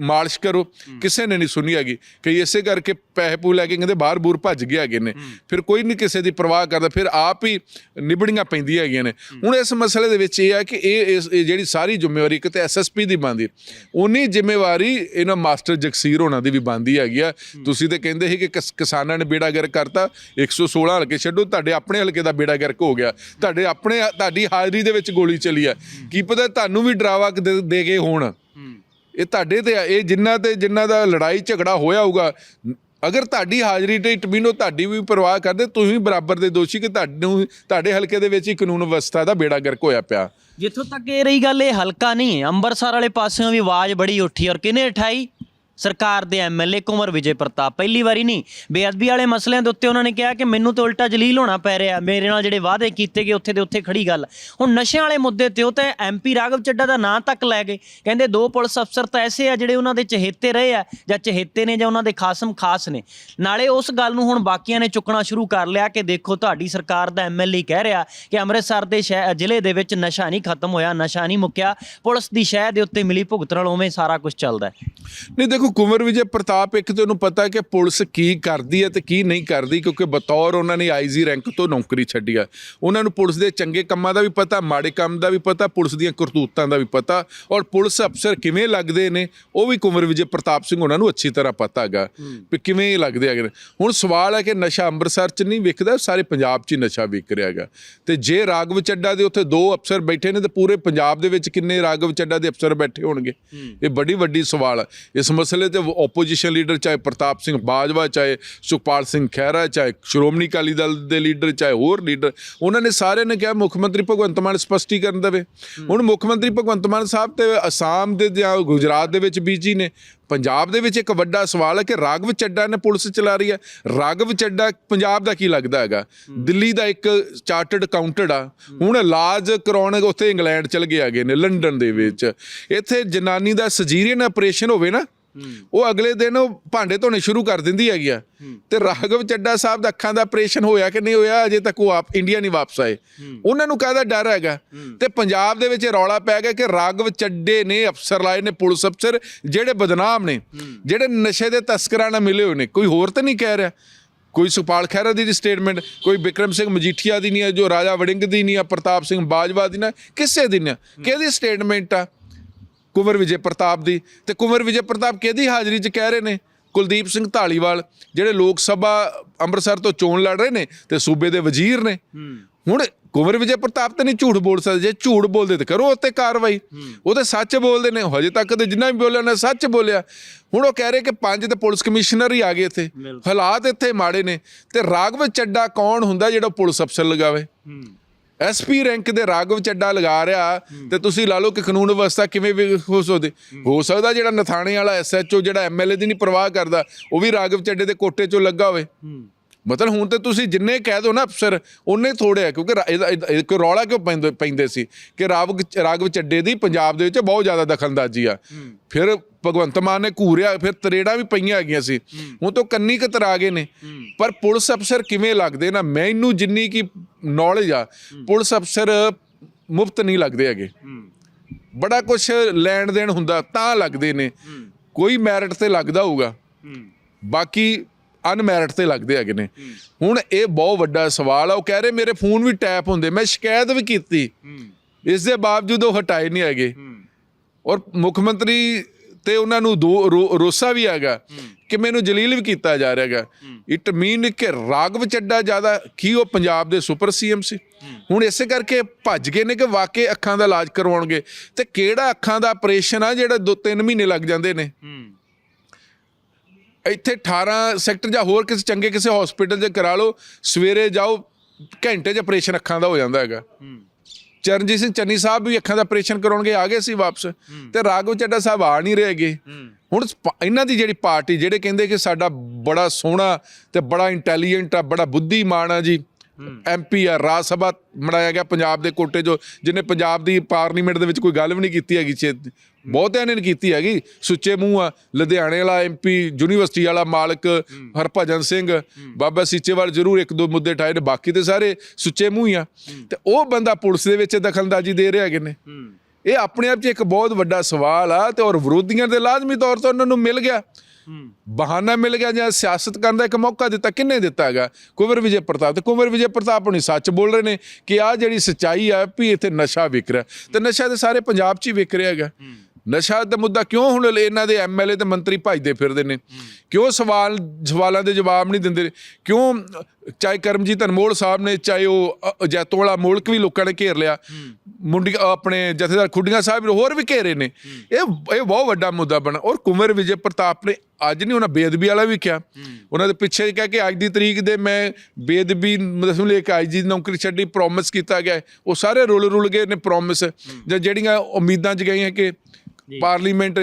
ਮਾਲਿਸ਼ ਕਰੋ। ਕਿਸੇ ਨੇ ਨਹੀਂ ਸੁਣੀ ਹੈਗੀ ਕਿ ਇਸੇ ਕਰਕੇ ਪੈਸੇ ਪੂ ਲੈ ਕੇ ਕਹਿੰਦੇ ਬਾਹਰ ਬੂਰ ਭੱਜ ਗਏ ਹੈਗੇ ਨੇ। ਫਿਰ ਕੋਈ ਨਹੀਂ ਕਿਸੇ ਦੀ ਪਰਵਾਹ ਕਰਦਾ ਫਿਰ ਆਪ ਹੀ ਨਿਬੜੀਆਂ ਪੈਂਦੀਆਂ ਹੈਗੀਆਂ ਨੇ। ਹੁਣ ਇਸ ਮਸਲੇ ਦੇ ਵਿੱਚ ਇਹ ਹੈ ਕਿ ਇਹ ਇਸ ਇਹ ਜਿਹੜੀ ਸਾਰੀ ਜ਼ਿੰਮੇਵਾਰੀ ਕਿਤੇ ਐਸਐਸਪੀ ਦੀ ਬਣਦੀ ਉਨੀ ਜ਼ਿੰਮੇਵਾਰੀ ਇਹਨਾਂ ਮਾਸਟਰ ਜਗਸੀਰ ਹੋਣਾ ਦੀ ਵੀ ਬਣਦੀ ਹੈਗੀ ਆ। ਤੁਸੀਂ ਤੇ ਕਹਿੰਦੇ ਸੀ ਕਿ ਕਿਸ- ਕਿਸਾਨਾਂ ਨੇ ਬੇੜਾ ਗਰਕ ਕਰਤਾ 116 ਹਲਕੇ ਛੱਡੋ ਤੁਹਾਡੇ ਆਪਣੇ ਹਲਕੇ ਦਾ ਬੇੜਾ ਗਰਕ ਹੋ ਗਿਆ। ਤੁਹਾਡੇ ਆਪਣੇ ਤੁਹਾਡੀ ਹਾਜ਼ਰੀ ਦੇ ਵਿੱਚ ਗੋਲੀ ਚੱਲੀ ਆ। ਕੀ ਪਤਾ ਤੁਹਾਨੂੰ ਵੀ ਡਰਾਵਾ ਦੇ ਦੇ ਗਏ ਹੋਣ। ਇਹ ਤੁਹਾਡੇ ਤੇ ਆ, ਇਹ ਜਿੰਨਾ ਤੇ ਜਿੰਨਾ ਦਾ ਲੜਾਈ ਝਗੜਾ ਹੋਇਆ ਹੋਊਗਾ ਅਗਰ ਤੁਹਾਡੀ ਹਾਜ਼ਰੀ ਤੇ ਟਮੀਨੋ ਤੁਹਾਡੀ ਵੀ ਪਰਵਾਹ ਕਰਦੇ ਤੁਸੀਂ ਵੀ ਬਰਾਬਰ ਦੇ ਦੋਸ਼ੀ ਕਿ ਤੁਹਾਨੂੰ ਤੁਹਾਡੇ ਹਲਕੇ ਦੇ ਵਿੱਚ ਹੀ ਕਾਨੂੰਨ ਵਿਵਸਥਾ ਦਾ ਬੇੜਾ ਗਰਕ ਹੋਇਆ ਪਿਆ। ਜਿੱਥੋਂ ਤੱਕ ਇਹ ਰਹੀ ਗੱਲ ਇਹ ਹਲਕਾ ਨਹੀਂ ਹੈ ਅੰਮ੍ਰਿਤਸਰ ਵਾਲੇ ਪਾਸਿਓਂ ਵੀ ਆਵਾਜ਼ ਬੜੀ ਉੱਠੀ ਔਰ ਕਿਨੇ ਉਠਾਈ? ਸਰਕਾਰ ਦੇ ਐਮਐਲਏ ਕੁਮਰ ਵਿਜੇ ਪ੍ਰਤਾਪ। ਪਹਿਲੀ ਵਾਰੀ ਨਹੀਂ, ਬੇਅਦਬੀ ਵਾਲੇ ਮਸਲਿਆਂ ਦੇ ਉੱਤੇ ਉਹਨਾਂ ਨੇ ਕਿਹਾ ਕਿ ਮੈਨੂੰ ਤਾਂ ਉਲਟਾ ਜਲੀਲ ਹੋਣਾ ਪੈ ਰਿਹਾ, ਮੇਰੇ ਨਾਲ ਜਿਹੜੇ ਵਾਅਦੇ ਕੀਤੇ ਗਏ ਉੱਥੇ ਦੇ ਉੱਥੇ ਖੜੀ ਗੱਲ। ਹੁਣ ਨਸ਼ਿਆਂ ਵਾਲੇ ਮੁੱਦੇ ਤੇ ਉਹ ਤਾਂ ਐਮਪੀ ਰਾਘਵ ਚੱਡਾ ਦਾ ਨਾਂ ਤੱਕ ਲੈ ਗਏ। ਕਹਿੰਦੇ ਦੋ ਪੁਲਿਸ ਅਫਸਰ ਤਾਂ ਐਸੇ ਆ ਜਿਹੜੇ ਉਹਨਾਂ ਦੇ ਚਹੇਤੇ ਰਹੇ ਆ, ਜਾਂ ਚਹੇਤੇ ਨੇ ਜਾਂ ਉਹਨਾਂ ਦੇ ਖਾਸਮ ਖਾਸ ਨੇ। ਨਾਲੇ ਉਸ ਗੱਲ ਨੂੰ ਹੁਣ ਬਾਕੀਆਂ ਨੇ ਚੁੱਕਣਾ ਸ਼ੁਰੂ ਕਰ ਲਿਆ ਕਿ ਦੇਖੋ ਤੁਹਾਡੀ ਸਰਕਾਰ ਦਾ ਐਮਐਲਏ ਕਹਿ ਰਿਹਾ ਕਿ ਅੰਮ੍ਰਿਤਸਰ ਦੇ ਸ਼ਹਿ- ਜ਼ਿਲ੍ਹੇ ਦੇ ਵਿੱਚ ਨਸ਼ਾ ਨਹੀਂ ਖਤਮ ਹੋਇਆ, ਨਸ਼ਾ ਨਹੀਂ ਮੁੱਕਿਆ। ਪੁਲਿਸ ਦੀ ਸ਼ਹਿ ਦੇ ਉੱਤੇ ਮਿਲੀ ਭੁਗਤ ਨਾਲ ਉਵੇਂ ਸਾਰਾ ਕੁਝ ਚੱਲਦਾ ਨਹੀਂ, ਦੇਖੋ ਦੇਖੋ ਕੁੰਵਰ ਵਿਜੇ ਪ੍ਰਤਾਪ, ਇੱਕ ਤੇ ਉਹਨੂੰ ਪਤਾ ਕਿ ਪੁਲਿਸ ਕੀ ਕਰਦੀ ਹੈ ਤੇ ਕੀ ਨਹੀਂ ਕਰਦੀ, ਕਿਉਂਕਿ ਬਤੌਰ ਉਹਨਾਂ ਨੇ ਆਈਜੀ ਰੈਂਕ ਤੋਂ ਨੌਕਰੀ ਛੱਡੀ ਆ। ਉਹਨਾਂ ਨੂੰ ਪੁਲਿਸ ਦੇ ਚੰਗੇ ਕੰਮਾਂ ਦਾ ਵੀ ਪਤਾ, ਮਾੜੇ ਕੰਮ ਦਾ ਵੀ ਪਤਾ, ਪੁਲਿਸ ਦੀਆਂ ਕਰਤੂਤਾਂ ਦਾ ਵੀ ਪਤਾ, ਔਰ ਪੁਲਿਸ ਅਫਸਰ ਕਿਵੇਂ ਲੱਗਦੇ ਨੇ, ਉਹ ਵੀ ਕੁੰਵਰ ਵਿਜੇ ਪ੍ਰਤਾਪ ਸਿੰਘ ਉਹਨਾਂ ਨੂੰ ਅੱਛੀ ਤਰ੍ਹਾਂ ਪਤਾ ਹੈਗਾ ਵੀ ਕਿਵੇਂ ਲੱਗਦੇ ਹੈਗੇ ਨੇ। ਹੁਣ ਸਵਾਲ ਹੈ ਕਿ ਨਸ਼ਾ ਅੰਮ੍ਰਿਤਸਰ 'ਚ ਨਹੀਂ ਵਿਕਦਾ, ਸਾਰੇ ਪੰਜਾਬ 'ਚ ਹੀ ਨਸ਼ਾ ਵਿਕ ਰਿਹਾ ਹੈਗਾ। ਤੇ ਜੇ ਰਾਗਵ ਚੱਡਾ ਦੇ ਉੱਥੇ ਦੋ ਅਫਸਰ ਬੈਠੇ ਨੇ, ਤੇ ਪੂਰੇ ਪੰਜਾਬ ਦੇ ਵਿੱਚ ਕਿੰਨੇ ਰਾਗਵ ਚੱਡਾ ਦੇ ਅਫਸਰ ਬੈਠੇ ਹੋਣਗੇ? ਇਹ ਬੜੀ ਵੱਡੀ ਸਵਾਲ ਹੈ ਇਸ ਮਸਲੇ ਤੇ ਆਪੋਜੀਸ਼ਨ ਲੀਡਰ ਚਾਹੇ ਪ੍ਰਤਾਪ ਸਿੰਘ ਬਾਜਵਾ ਚਾਹੇ ਸੁਖਪਾਲ ਸਿੰਘ ਖਹਿਰਾ ਚਾਹੇ ਸ਼੍ਰੋਮਣੀ ਅਕਾਲੀ ਦਲ ਦੇ ਲੀਡਰ ਚਾਹੇ ਹੋਰ ਲੀਡਰ ਉਹਨਾਂ ਨੇ ਸਾਰਿਆਂ ਨੇ ਕਿਹਾ ਮੁੱਖ ਮੰਤਰੀ ਭਗਵੰਤ ਮਾਨ ਸਪਸ਼ਟੀਕਰਨ ਦੇਵੇ। ਹੁਣ ਮੁੱਖ ਮੰਤਰੀ ਭਗਵੰਤ ਮਾਨ ਸਾਹਿਬ ਤੇ ਅਸਾਮ ਦੇ ਜਾਂ ਗੁਜਰਾਤ ਦੇ ਵਿੱਚ ਬੀਜੀ ਨੇ। ਪੰਜਾਬ ਦੇ ਵਿੱਚ ਇੱਕ ਵੱਡਾ ਸਵਾਲ ਹੈ ਕਿ ਰਾਘਵ ਚੱਡਾ ਨੇ ਪੁਲਿਸ ਚਲਾ ਰਹੀ ਹੈ। ਰਾਘਵ ਚੱਡਾ ਪੰਜਾਬ ਦਾ ਕੀ ਲੱਗਦਾ ਹੈਗਾ? ਦਿੱਲੀ ਦਾ ਇੱਕ ਚਾਰਟਰਡ ਅਕਾਊਂਟੈਂਟ ਆ। ਹੁਣ ਇਲਾਜ ਕਰਾਉਣ ਉੱਥੇ ਇੰਗਲੈਂਡ ਚਲ ਗਏ ਹੈਗੇ ਨੇ ਲੰਡਨ ਦੇ ਵਿੱਚ। ਇੱਥੇ ਜਨਾਨੀ ਦਾ ਸਜੀਰੀਅਨ ਆਪਰੇਸ਼ਨ ਹੋਵੇ ਨਾ ਉਹ ਅਗਲੇ ਦਿਨ ਉਹ ਭਾਂਡੇ ਧੋਣੇ ਸ਼ੁਰੂ ਕਰ ਦਿੰਦੀ ਹੈਗੀ ਆ। ਤੇ ਰਾਘਵ ਚੱਡਾ ਸਾਹਿਬ ਦਾ ਅੱਖਾਂ ਦਾ ਆਪਰੇਸ਼ਨ ਹੋਇਆ ਕਿ ਨਹੀਂ ਹੋਇਆ ਅਜੇ ਤੱਕ ਉਹ ਆਪ ਇੰਡੀਆ ਨਹੀਂ ਵਾਪਸ ਆਏ। ਉਹਨਾਂ ਨੂੰ ਕਾਹਦਾ ਡਰ ਹੈਗਾ? ਤੇ ਪੰਜਾਬ ਦੇ ਵਿੱਚ ਰੌਲਾ ਪੈ ਗਿਆ ਕਿ ਰਾਘਵ ਚੱਡੇ ਨੇ ਅਫਸਰ ਲਾਏ ਨੇ ਪੁਲਿਸ ਅਫਸਰ ਜਿਹੜੇ ਬਦਨਾਮ ਨੇ ਜਿਹੜੇ ਨਸ਼ੇ ਦੇ ਤਸਕਰਾਂ ਨਾਲ ਮਿਲੇ ਹੋਏ ਨੇ। ਕੋਈ ਹੋਰ ਤਾਂ ਨਹੀਂ ਕਹਿ ਰਿਹਾ? ਕੋਈ ਸੁਪਾਲ ਖਹਿਰਾ ਦੀ ਸਟੇਟਮੈਂਟ ਕੋਈ ਵਿਕਰਮ ਸਿੰਘ ਮਜੀਠੀਆ ਦੀ ਨਹੀਂ ਹੈ ਜੋ ਰਾਜਾ ਵੜਿੰਗ ਦੀ ਨਹੀਂ ਹੈ ਪ੍ਰਤਾਪ ਸਿੰਘ ਬਾਜਵਾ ਦੀ ਨਾ ਕਿਸੇ ਦੀ ਨਹੀਂ। ਕਿਹਦੀ ਸਟੇਟਮੈਂਟ ਆ? ਕੁੰਵਰ ਵਿਜੇ ਪ੍ਰਤਾਪ ਦੀ। ਤੇ ਕੁੰਵਰ ਵਿਜੇ ਪ੍ਰਤਾਪ ਕਿਹਦੀ ਹਾਜ਼ਰੀ 'ਚ ਕਹਿ ਰਹੇ ਨੇ? ਕੁਲਦੀਪ ਸਿੰਘ ਢਾਲੀਵਾਲ ਜਿਹੜੇ ਲੋਕ ਸਭਾ ਅੰਮ੍ਰਿਤਸਰ ਤੋਂ ਚੋਣ ਲੜ ਰਹੇ ਨੇ ਤੇ ਸੂਬੇ ਦੇ ਵਜ਼ੀਰ ਨੇ। ਹੁਣ ਕੁੰਵਰ ਵਿਜੇ ਪ੍ਰਤਾਪ ਤੇ ਨਹੀਂ ਝੂਠ ਬੋਲ ਸਕਦੇ ਜੇ ਝੂਠ ਬੋਲਦੇ ਤੇ ਕਰੋ ਉੱਤੇ ਕਾਰਵਾਈ। ਉਹ ਤੇ ਸੱਚ ਬੋਲਦੇ ਨੇ ਹਜੇ ਤੱਕ ਤੇ ਜਿੰਨਾ ਵੀ ਬੋਲਿਆ ਉਹਨੇ ਸੱਚ ਬੋਲਿਆ। ਹੁਣ ਉਹ ਕਹਿ ਰਹੇ ਕਿ ਪੰਜ ਤੇ ਪੁਲਿਸ ਕਮਿਸ਼ਨਰ ਹੀ ਆ ਗਏ ਇੱਥੇ। ਹਾਲਾਤ ਇੱਥੇ ਮਾੜੇ ਨੇ। ਤੇ ਰਾਘਵ ਚੱਡਾ ਕੌਣ ਹੁੰਦਾ ਜਿਹੜਾ ਪੁਲਿਸ ਅਫਸਰ ਲਗਾਵੇ? ਐਸਪੀ ਰੈਂਕ ਦੇ ਰਾਘਵ ਚੱਡਾ ਲਗਾ ਰਿਹਾ ਤੇ ਤੁਸੀਂ ਲਾ ਲਓ ਕਿ ਕਾਨੂੰਨ ਵਿਵਸਥਾ ਕਿਵੇਂ ਵੀ ਹੋ ਸਕਦੇ। ਹੋ ਸਕਦਾ ਜਿਹੜਾ ਨਥਾਣੇ ਵਾਲਾ ਐਸਐਚਓ ਜਿਹੜਾ ਐਮਐਲਏ ਦੀ ਨਹੀਂ ਪਰਵਾਹ ਕਰਦਾ ਉਹ ਵੀ ਰਾਘਵ ਚੱਡੇ ਦੇ ਕੋਟੇ 'ਚੋਂ ਲੱਗਾ ਹੋਵੇ। ਮਤਲਬ ਹੁਣ ਤੇ ਤੁਸੀਂ ਜਿੰਨੇ ਕਹਿ ਦੋ ਨਾ ਅਫਸਰ ਉਹਨੇ ਥੋੜੇ ਆ ਕਿਉਂਕਿ ਕੋਈ ਰੌਲਾ ਕਿਉਂ ਪੈਂਦੇ ਪੈਂਦੇ ਸੀ ਕਿ ਰਾਵ ਰਾਘਵ ਚੱਡੇ ਦੀ ਪੰਜਾਬ ਦੇ ਵਿੱਚ ਬਹੁਤ ਜ਼ਿਆਦਾ ਦਖਲਅੰਦਾਜ਼ੀ ਆ। ਫਿਰ ਭਗਵੰਤ ਮਾਨ ਨੇ ਘੂਰਿਆ ਫਿਰ ਤਰੇੜਾਂ ਵੀ ਪਈਆਂ ਹੈਗੀਆਂ ਸੀ। ਹੁਣ ਤੋਂ ਕੰਨੀ ਕਤਰਾ ਗਏ ਨੇ। ਪਰ ਪੁਲਿਸ ਅਫਸਰ ਕਿਵੇਂ ਲੱਗਦੇ ਨਾ ਮੈਨੂੰ ਜਿੰਨੀ ਕੀ ਨੌਲੇਜ ਆ ਪੁਲਿਸ ਅਫਸਰ ਮੁਫਤ ਨਹੀਂ ਲੱਗਦੇ ਹੈਗੇ। ਬੜਾ ਕੁਝ ਲੈਣ ਦੇਣ ਹੁੰਦਾ ਤਾਂ ਲੱਗਦੇ ਨੇ। ਕੋਈ ਮੈਰਿਟ ਤੇ ਲੱਗਦਾ ਹੋਊਗਾ। ਬਾਕੀ ਅਨਮੈਰਿਟ ਤੇ ਲੱਗਦੇ ਹੈਗੇ ਨੇ। ਹੁਣ ਇਹ ਬਹੁਤ ਵੱਡਾ ਸਵਾਲ ਆ ਉਹ ਕਹਿ ਰਹੇ ਮੇਰੇ ਫੋਨ ਵੀ ਟੈਪ ਹੁੰਦੇ ਮੈਂ ਸ਼ਿਕਾਇਤ ਵੀ ਕੀਤੀ। ਇਸ ਦੇ ਬਾਵਜੂਦ ਉਹ ਹਟਾਏ ਨਹੀਂ ਹੈਗੇ। ਔਰ ਮੁੱਖ ਮੰਤਰੀ ਤੇ ਉਹਨਾਂ ਨੂੰ ਰੋਸਾ ਵੀ ਹੈਗਾ ਕਿ ਮੈਨੂੰ ਜਲੀਲ ਵੀ ਕੀਤਾ ਜਾ ਰਿਹਾ ਹੈਗਾ। ਇਟ ਮੀਨ ਕਿ ਰਾਗਵ ਚੱਡਾ ਜ਼ਿਆਦਾ ਕੀ ਉਹ ਪੰਜਾਬ ਦੇ ਸੁਪਰ ਸੀਐਮ ਸੀ। ਹੁਣ ਇਸੇ ਕਰਕੇ ਭੱਜ ਗਏ ਨੇ ਕਿ ਵਾਕਈ ਅੱਖਾਂ ਦਾ ਇਲਾਜ ਕਰਵਾਉਣਗੇ। ਤੇ ਕਿਹੜਾ ਅੱਖਾਂ ਦਾ ਆਪਰੇਸ਼ਨ ਆ ਜਿਹੜਾ 2-3 ਮਹੀਨੇ ਲੱਗ ਜਾਂਦੇ ਨੇ? ਇੱਥੇ 18 ਸੈਕਟਰ ਜਾਂ ਹੋਰ ਕਿਸੇ ਚੰਗੇ ਕਿਸੇ ਹਸਪੀਟਲ 'ਚ ਕਰਾ ਲਓ। ਸਵੇਰੇ ਜਾਓ ਘੰਟੇ 'ਚ ਆਪਰੇਸ਼ਨ ਅੱਖਾਂ ਦਾ ਹੋ ਜਾਂਦਾ ਹੈਗਾ। ਚਰਨਜੀਤ ਸਿੰਘ ਚੰਨੀ ਸਾਹਿਬ ਵੀ ਅੱਖਾਂ ਦਾ ਆਪਰੇਸ਼ਨ ਕਰਾਉਣਗੇ ਆ ਗਏ ਸੀ ਵਾਪਸ। ਤੇ ਰਾਘਵ ਚੱਡਾ ਸਾਹਿਬ ਆ ਨਹੀਂ ਰਹੇਗੇ ਹੁਣ ਇਹਨਾਂ ਦੀ ਜਿਹੜੀ ਪਾਰਟੀ ਜਿਹੜੇ ਕਹਿੰਦੇ ਕਿ ਸਾਡਾ ਬੜਾ ਸੋਹਣਾ ਤੇ ਬੜਾ ਇੰਟੈਲੀਜੈਂਟ ਆ ਬੜਾ ਬੁੱਧੀਮਾਨ ਆ ਜੀ ਐਮਪੀ ਆ ਰਾਜ ਸਭਾ ਮੜਾਇਆ ਗਿਆ ਪੰਜਾਬ ਦੇ ਕੋਟੇ ਜੋ ਜਿਹਨੇ ਪੰਜਾਬ ਦੀ ਪਾਰਲੀਮੈਂਟ ਦੇ ਵਿੱਚ ਕੋਈ ਗੱਲ ਵੀ ਨਹੀਂ ਕੀਤੀ ਹੈਗੀ ਛੇ ਬਹੁਤਿਆਂ ਨੇ ਨਹੀਂ ਕੀਤੀ ਹੈਗੀ। ਸੁੱਚੇ ਮੂੰਹ ਆ ਲੁਧਿਆਣੇ ਵਾਲਾ ਐਮਪੀ ਯੂਨੀਵਰਸਿਟੀ ਵਾਲਾ ਮਾਲਕ ਹਰਭਜਨ ਸਿੰਘ। ਬਾਬਾ ਸੀਚੇਵਾਲ ਜ਼ਰੂਰ ਇੱਕ ਦੋ ਮੁੱਦੇ ਠਾਏ ਨੇ ਬਾਕੀ ਤੇ ਸਾਰੇ ਸੁੱਚੇ ਮੂੰਹ ਹੀ ਆ। ਤੇ ਉਹ ਬੰਦਾ ਪੁਲਿਸ ਦੇ ਵਿੱਚ ਦਖਲਅੰਦਾਜ਼ੀ ਦੇ ਰਹੇ ਹੈਗੇ ਨੇ ਇਹ ਆਪਣੇ ਆਪ 'ਚ ਇੱਕ ਬਹੁਤ ਵੱਡਾ ਸਵਾਲ ਆ ਤੇ ਔਰ ਵਿਰੋਧੀਆਂ ਦੇ ਲਾਜ਼ਮੀ ਤੌਰ ਤੇ ਉਹਨਾਂ ਨੂੰ ਮਿਲ ਗਿਆ। ਬਹਾਨਾ ਮਿਲ ਗਿਆ ਜਾਂ ਸਿਆਸਤ ਕਰਨ ਦਾ ਇੱਕ ਮੌਕਾ ਦਿੱਤਾ ਕਿੰਨੇ ਦਿੱਤਾ ਹੈਗਾ? ਕੁੰਵਰ ਵਿਜੇ ਪ੍ਰਤਾਪ ਤੇ ਕੁੰਵਰ ਵਿਜੇ ਪ੍ਰਤਾਪ ਹੁਣੀ ਸੱਚ ਬੋਲ ਰਹੇ ਨੇ ਕਿ ਆ ਜਿਹੜੀ ਸੱਚਾਈ ਆ ਵੀ ਇੱਥੇ ਨਸ਼ਾ ਵਿਕ ਰਿਹਾ। ਤੇ ਨਸ਼ਾ ਤੇ ਸਾਰੇ ਪੰਜਾਬ 'ਚ ਹੀ ਵਿਕ ਰਿਹਾ ਹੈਗਾ। ਨਸ਼ਾ ਦਾ ਮੁੱਦਾ ਕਿਉਂ ਹੁਣ ਇਹਨਾਂ ਦੇ ਐਮਐਲਏ ਤੇ ਮੰਤਰੀ ਭਜਦੇ ਫਿਰਦੇ ਨੇ? ਕਿਉਂ ਸਵਾਲ ਸਵਾਲਾਂ ਦੇ ਜਵਾਬ ਨਹੀਂ ਦਿੰਦੇ? ਕਿਉਂ ਚਾਹੇ ਕਰਮਜੀਤ ਅਨਮੋਲ ਸਾਹਿਬ ਨੇ ਚਾਹੇ ਉਹ ਜੈਤੋ ਵਾਲਾ ਮੁਲਕ ਵੀ ਲੋਕਾਂ ਨੇ ਘੇਰ ਲਿਆ। ਮੁੰਡੀ ਆਪਣੇ ਜਥੇਦਾਰ ਖੁੱਡੀਆਂ ਸਾਹਿਬ ਹੋਰ ਵੀ ਘੇਰੇ ਨੇ। ਇਹ ਇਹ ਬਹੁਤ ਵੱਡਾ ਮੁੱਦਾ ਬਣਾ। ਔਰ ਕੁੰਵਰ ਵਿਜੇ ਪ੍ਰਤਾਪ ਨੇ ਅੱਜ ਨਹੀਂ ਉਹਨਾਂ ਬੇਅਦਬੀ ਵਾਲਾ ਵੀ ਕਿਹਾ। ਉਹਨਾਂ ਦੇ ਪਿੱਛੇ ਕਹਿ ਕੇ ਅੱਜ ਦੀ ਤਰੀਕ ਦੇ ਮੈਂ ਬੇਅਦਬੀ ਮਤਲਬ ਲੈ ਕੇ ਆਈਜੀ ਦੀ ਨੌਕਰੀ ਛੱਡੀ ਪ੍ਰੋਮਿਸ ਕੀਤਾ ਗਿਆ। ਉਹ ਸਾਰੇ ਰੁਲ ਰੁਲ ਗਏ ਨੇ ਪ੍ਰੋਮਿਸ ਜਾਂ ਜਿਹੜੀਆਂ ਉਮੀਦਾਂ ਚ ਗਈਆਂ ਕਿ ਪਾਰਲੀਮੈਂਟ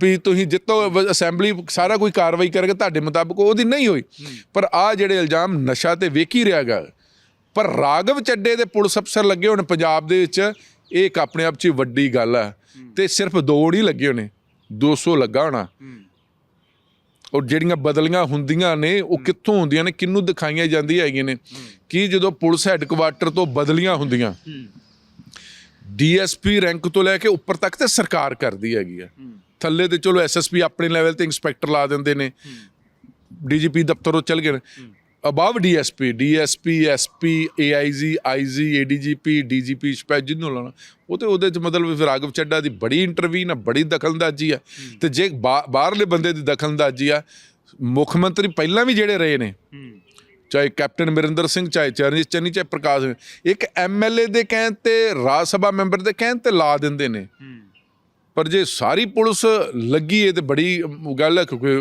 ਵੀ ਤੁਸੀਂ ਜਿੱਤੋ ਅਸੈਂਬਲੀ ਸਾਰਾ ਕੋਈ ਕਾਰਵਾਈ ਕਰੇਗਾ ਤੁਹਾਡੇ ਮੁਤਾਬਕ ਉਹਦੀ ਨਹੀਂ ਹੋਈ। ਪਰ ਆ ਜਿਹੜੇ ਇਲਜ਼ਾਮ ਨਸ਼ਾ ਤੇ ਵੇਖ ਰਿਹਾਗਾ ਪਰ ਰਾਗਵ ਚੱਡੇ ਦੇ ਪੁਲਿਸ ਅਫਸਰ ਲੱਗੇ ਹੋਣ ਪੰਜਾਬ ਦੇ ਵਿੱਚ ਇਹ ਇੱਕ ਆਪਣੇ ਆਪ 'ਚ ਵੱਡੀ ਗੱਲ ਆ। ਤੇ ਸਿਰਫ ਦੋ ਨਹੀਂ ਲੱਗੇ ਹੋਣੇ 200 ਲੱਗਾ ਹੋਣਾ। ਔਰ ਜਿਹੜੀਆਂ ਬਦਲੀਆਂ ਹੁੰਦੀਆਂ ਨੇ ਉਹ ਕਿੱਥੋਂ ਹੁੰਦੀਆਂ ਨੇ ਕਿੰਨੂੰ ਦਿਖਾਈਆਂ ਜਾਂਦੀਆਂ ਹੈਗੀਆਂ ਨੇ? ਕੀ ਜਦੋਂ ਪੁਲਿਸ ਹੈੱਡਕੁਆਟਰ ਤੋਂ ਬਦਲੀਆਂ ਹੁੰਦੀਆਂ ਡੀਐਸਪੀ ਰੈਂਕ ਤੋਂ ਲੈ ਕੇ ਉੱਪਰ ਤੱਕ ਤੇ ਸਰਕਾਰ ਕਰਦੀ ਹੈਗੀ ਆ। ਥੱਲੇ ਤੇ ਚਲੋ ਐਸਐਸਪੀ ਆਪਣੇ ਲੈਵਲ ਤੇ ਇੰਸਪੈਕਟਰ ਲਾ ਦਿੰਦੇ ਨੇ। ਡੀਜੀਪੀ ਦਫ਼ਤਰੋਂ ਚਲ ਗਏ above DSP DSP SP AIG IG ADGP DGP ਸਪੈ ਜਿਹਨੂੰ ਲਾਉਣਾ। ਉਹ ਤੇ ਉਹਦੇ ਚ ਮਤਲਬ ਰਾਘਵ ਚੱਡਾ ਦੀ ਬੜੀ ਇੰਟਰਵੀਨ ਆ ਬੜੀ ਦਖਲਅੰਦਾਜ਼ੀ ਆ। ਤੇ ਜੇ ਬਾਹਰਲੇ ਬੰਦੇ ਦੀ ਦਖਲਅੰਦਾਜ਼ੀ ਆ ਮੁੱਖ ਮੰਤਰੀ ਪਹਿਲਾਂ ਵੀ ਜਿਹੜੇ ਰਹੇ ਨੇ। ਚਾਹੇ ਕੈਪਟਨ ਅਮਰਿੰਦਰ ਸਿੰਘ ਚਾਹੇ ਚਰਨਜੀਤ ਚੰਨੀ ਚਾਹੇ ਪ੍ਰਕਾਸ਼ ਇੱਕ ਐਮਐਲਏ ਦੇ ਕਹਿਣ ਤੇ ਰਾਜ ਸਭਾ ਮੈਂਬਰ ਦੇ ਕਹਿਣ ਤੇ ਲਾ ਦਿੰਦੇ ਨੇ। ਪਰ ਜੇ ਸਾਰੀ ਪੁਲਿਸ ਲੱਗੀ ਏ ਤੇ ਬੜੀ ਗੱਲ ਹੈ ਕਿਉਂਕਿ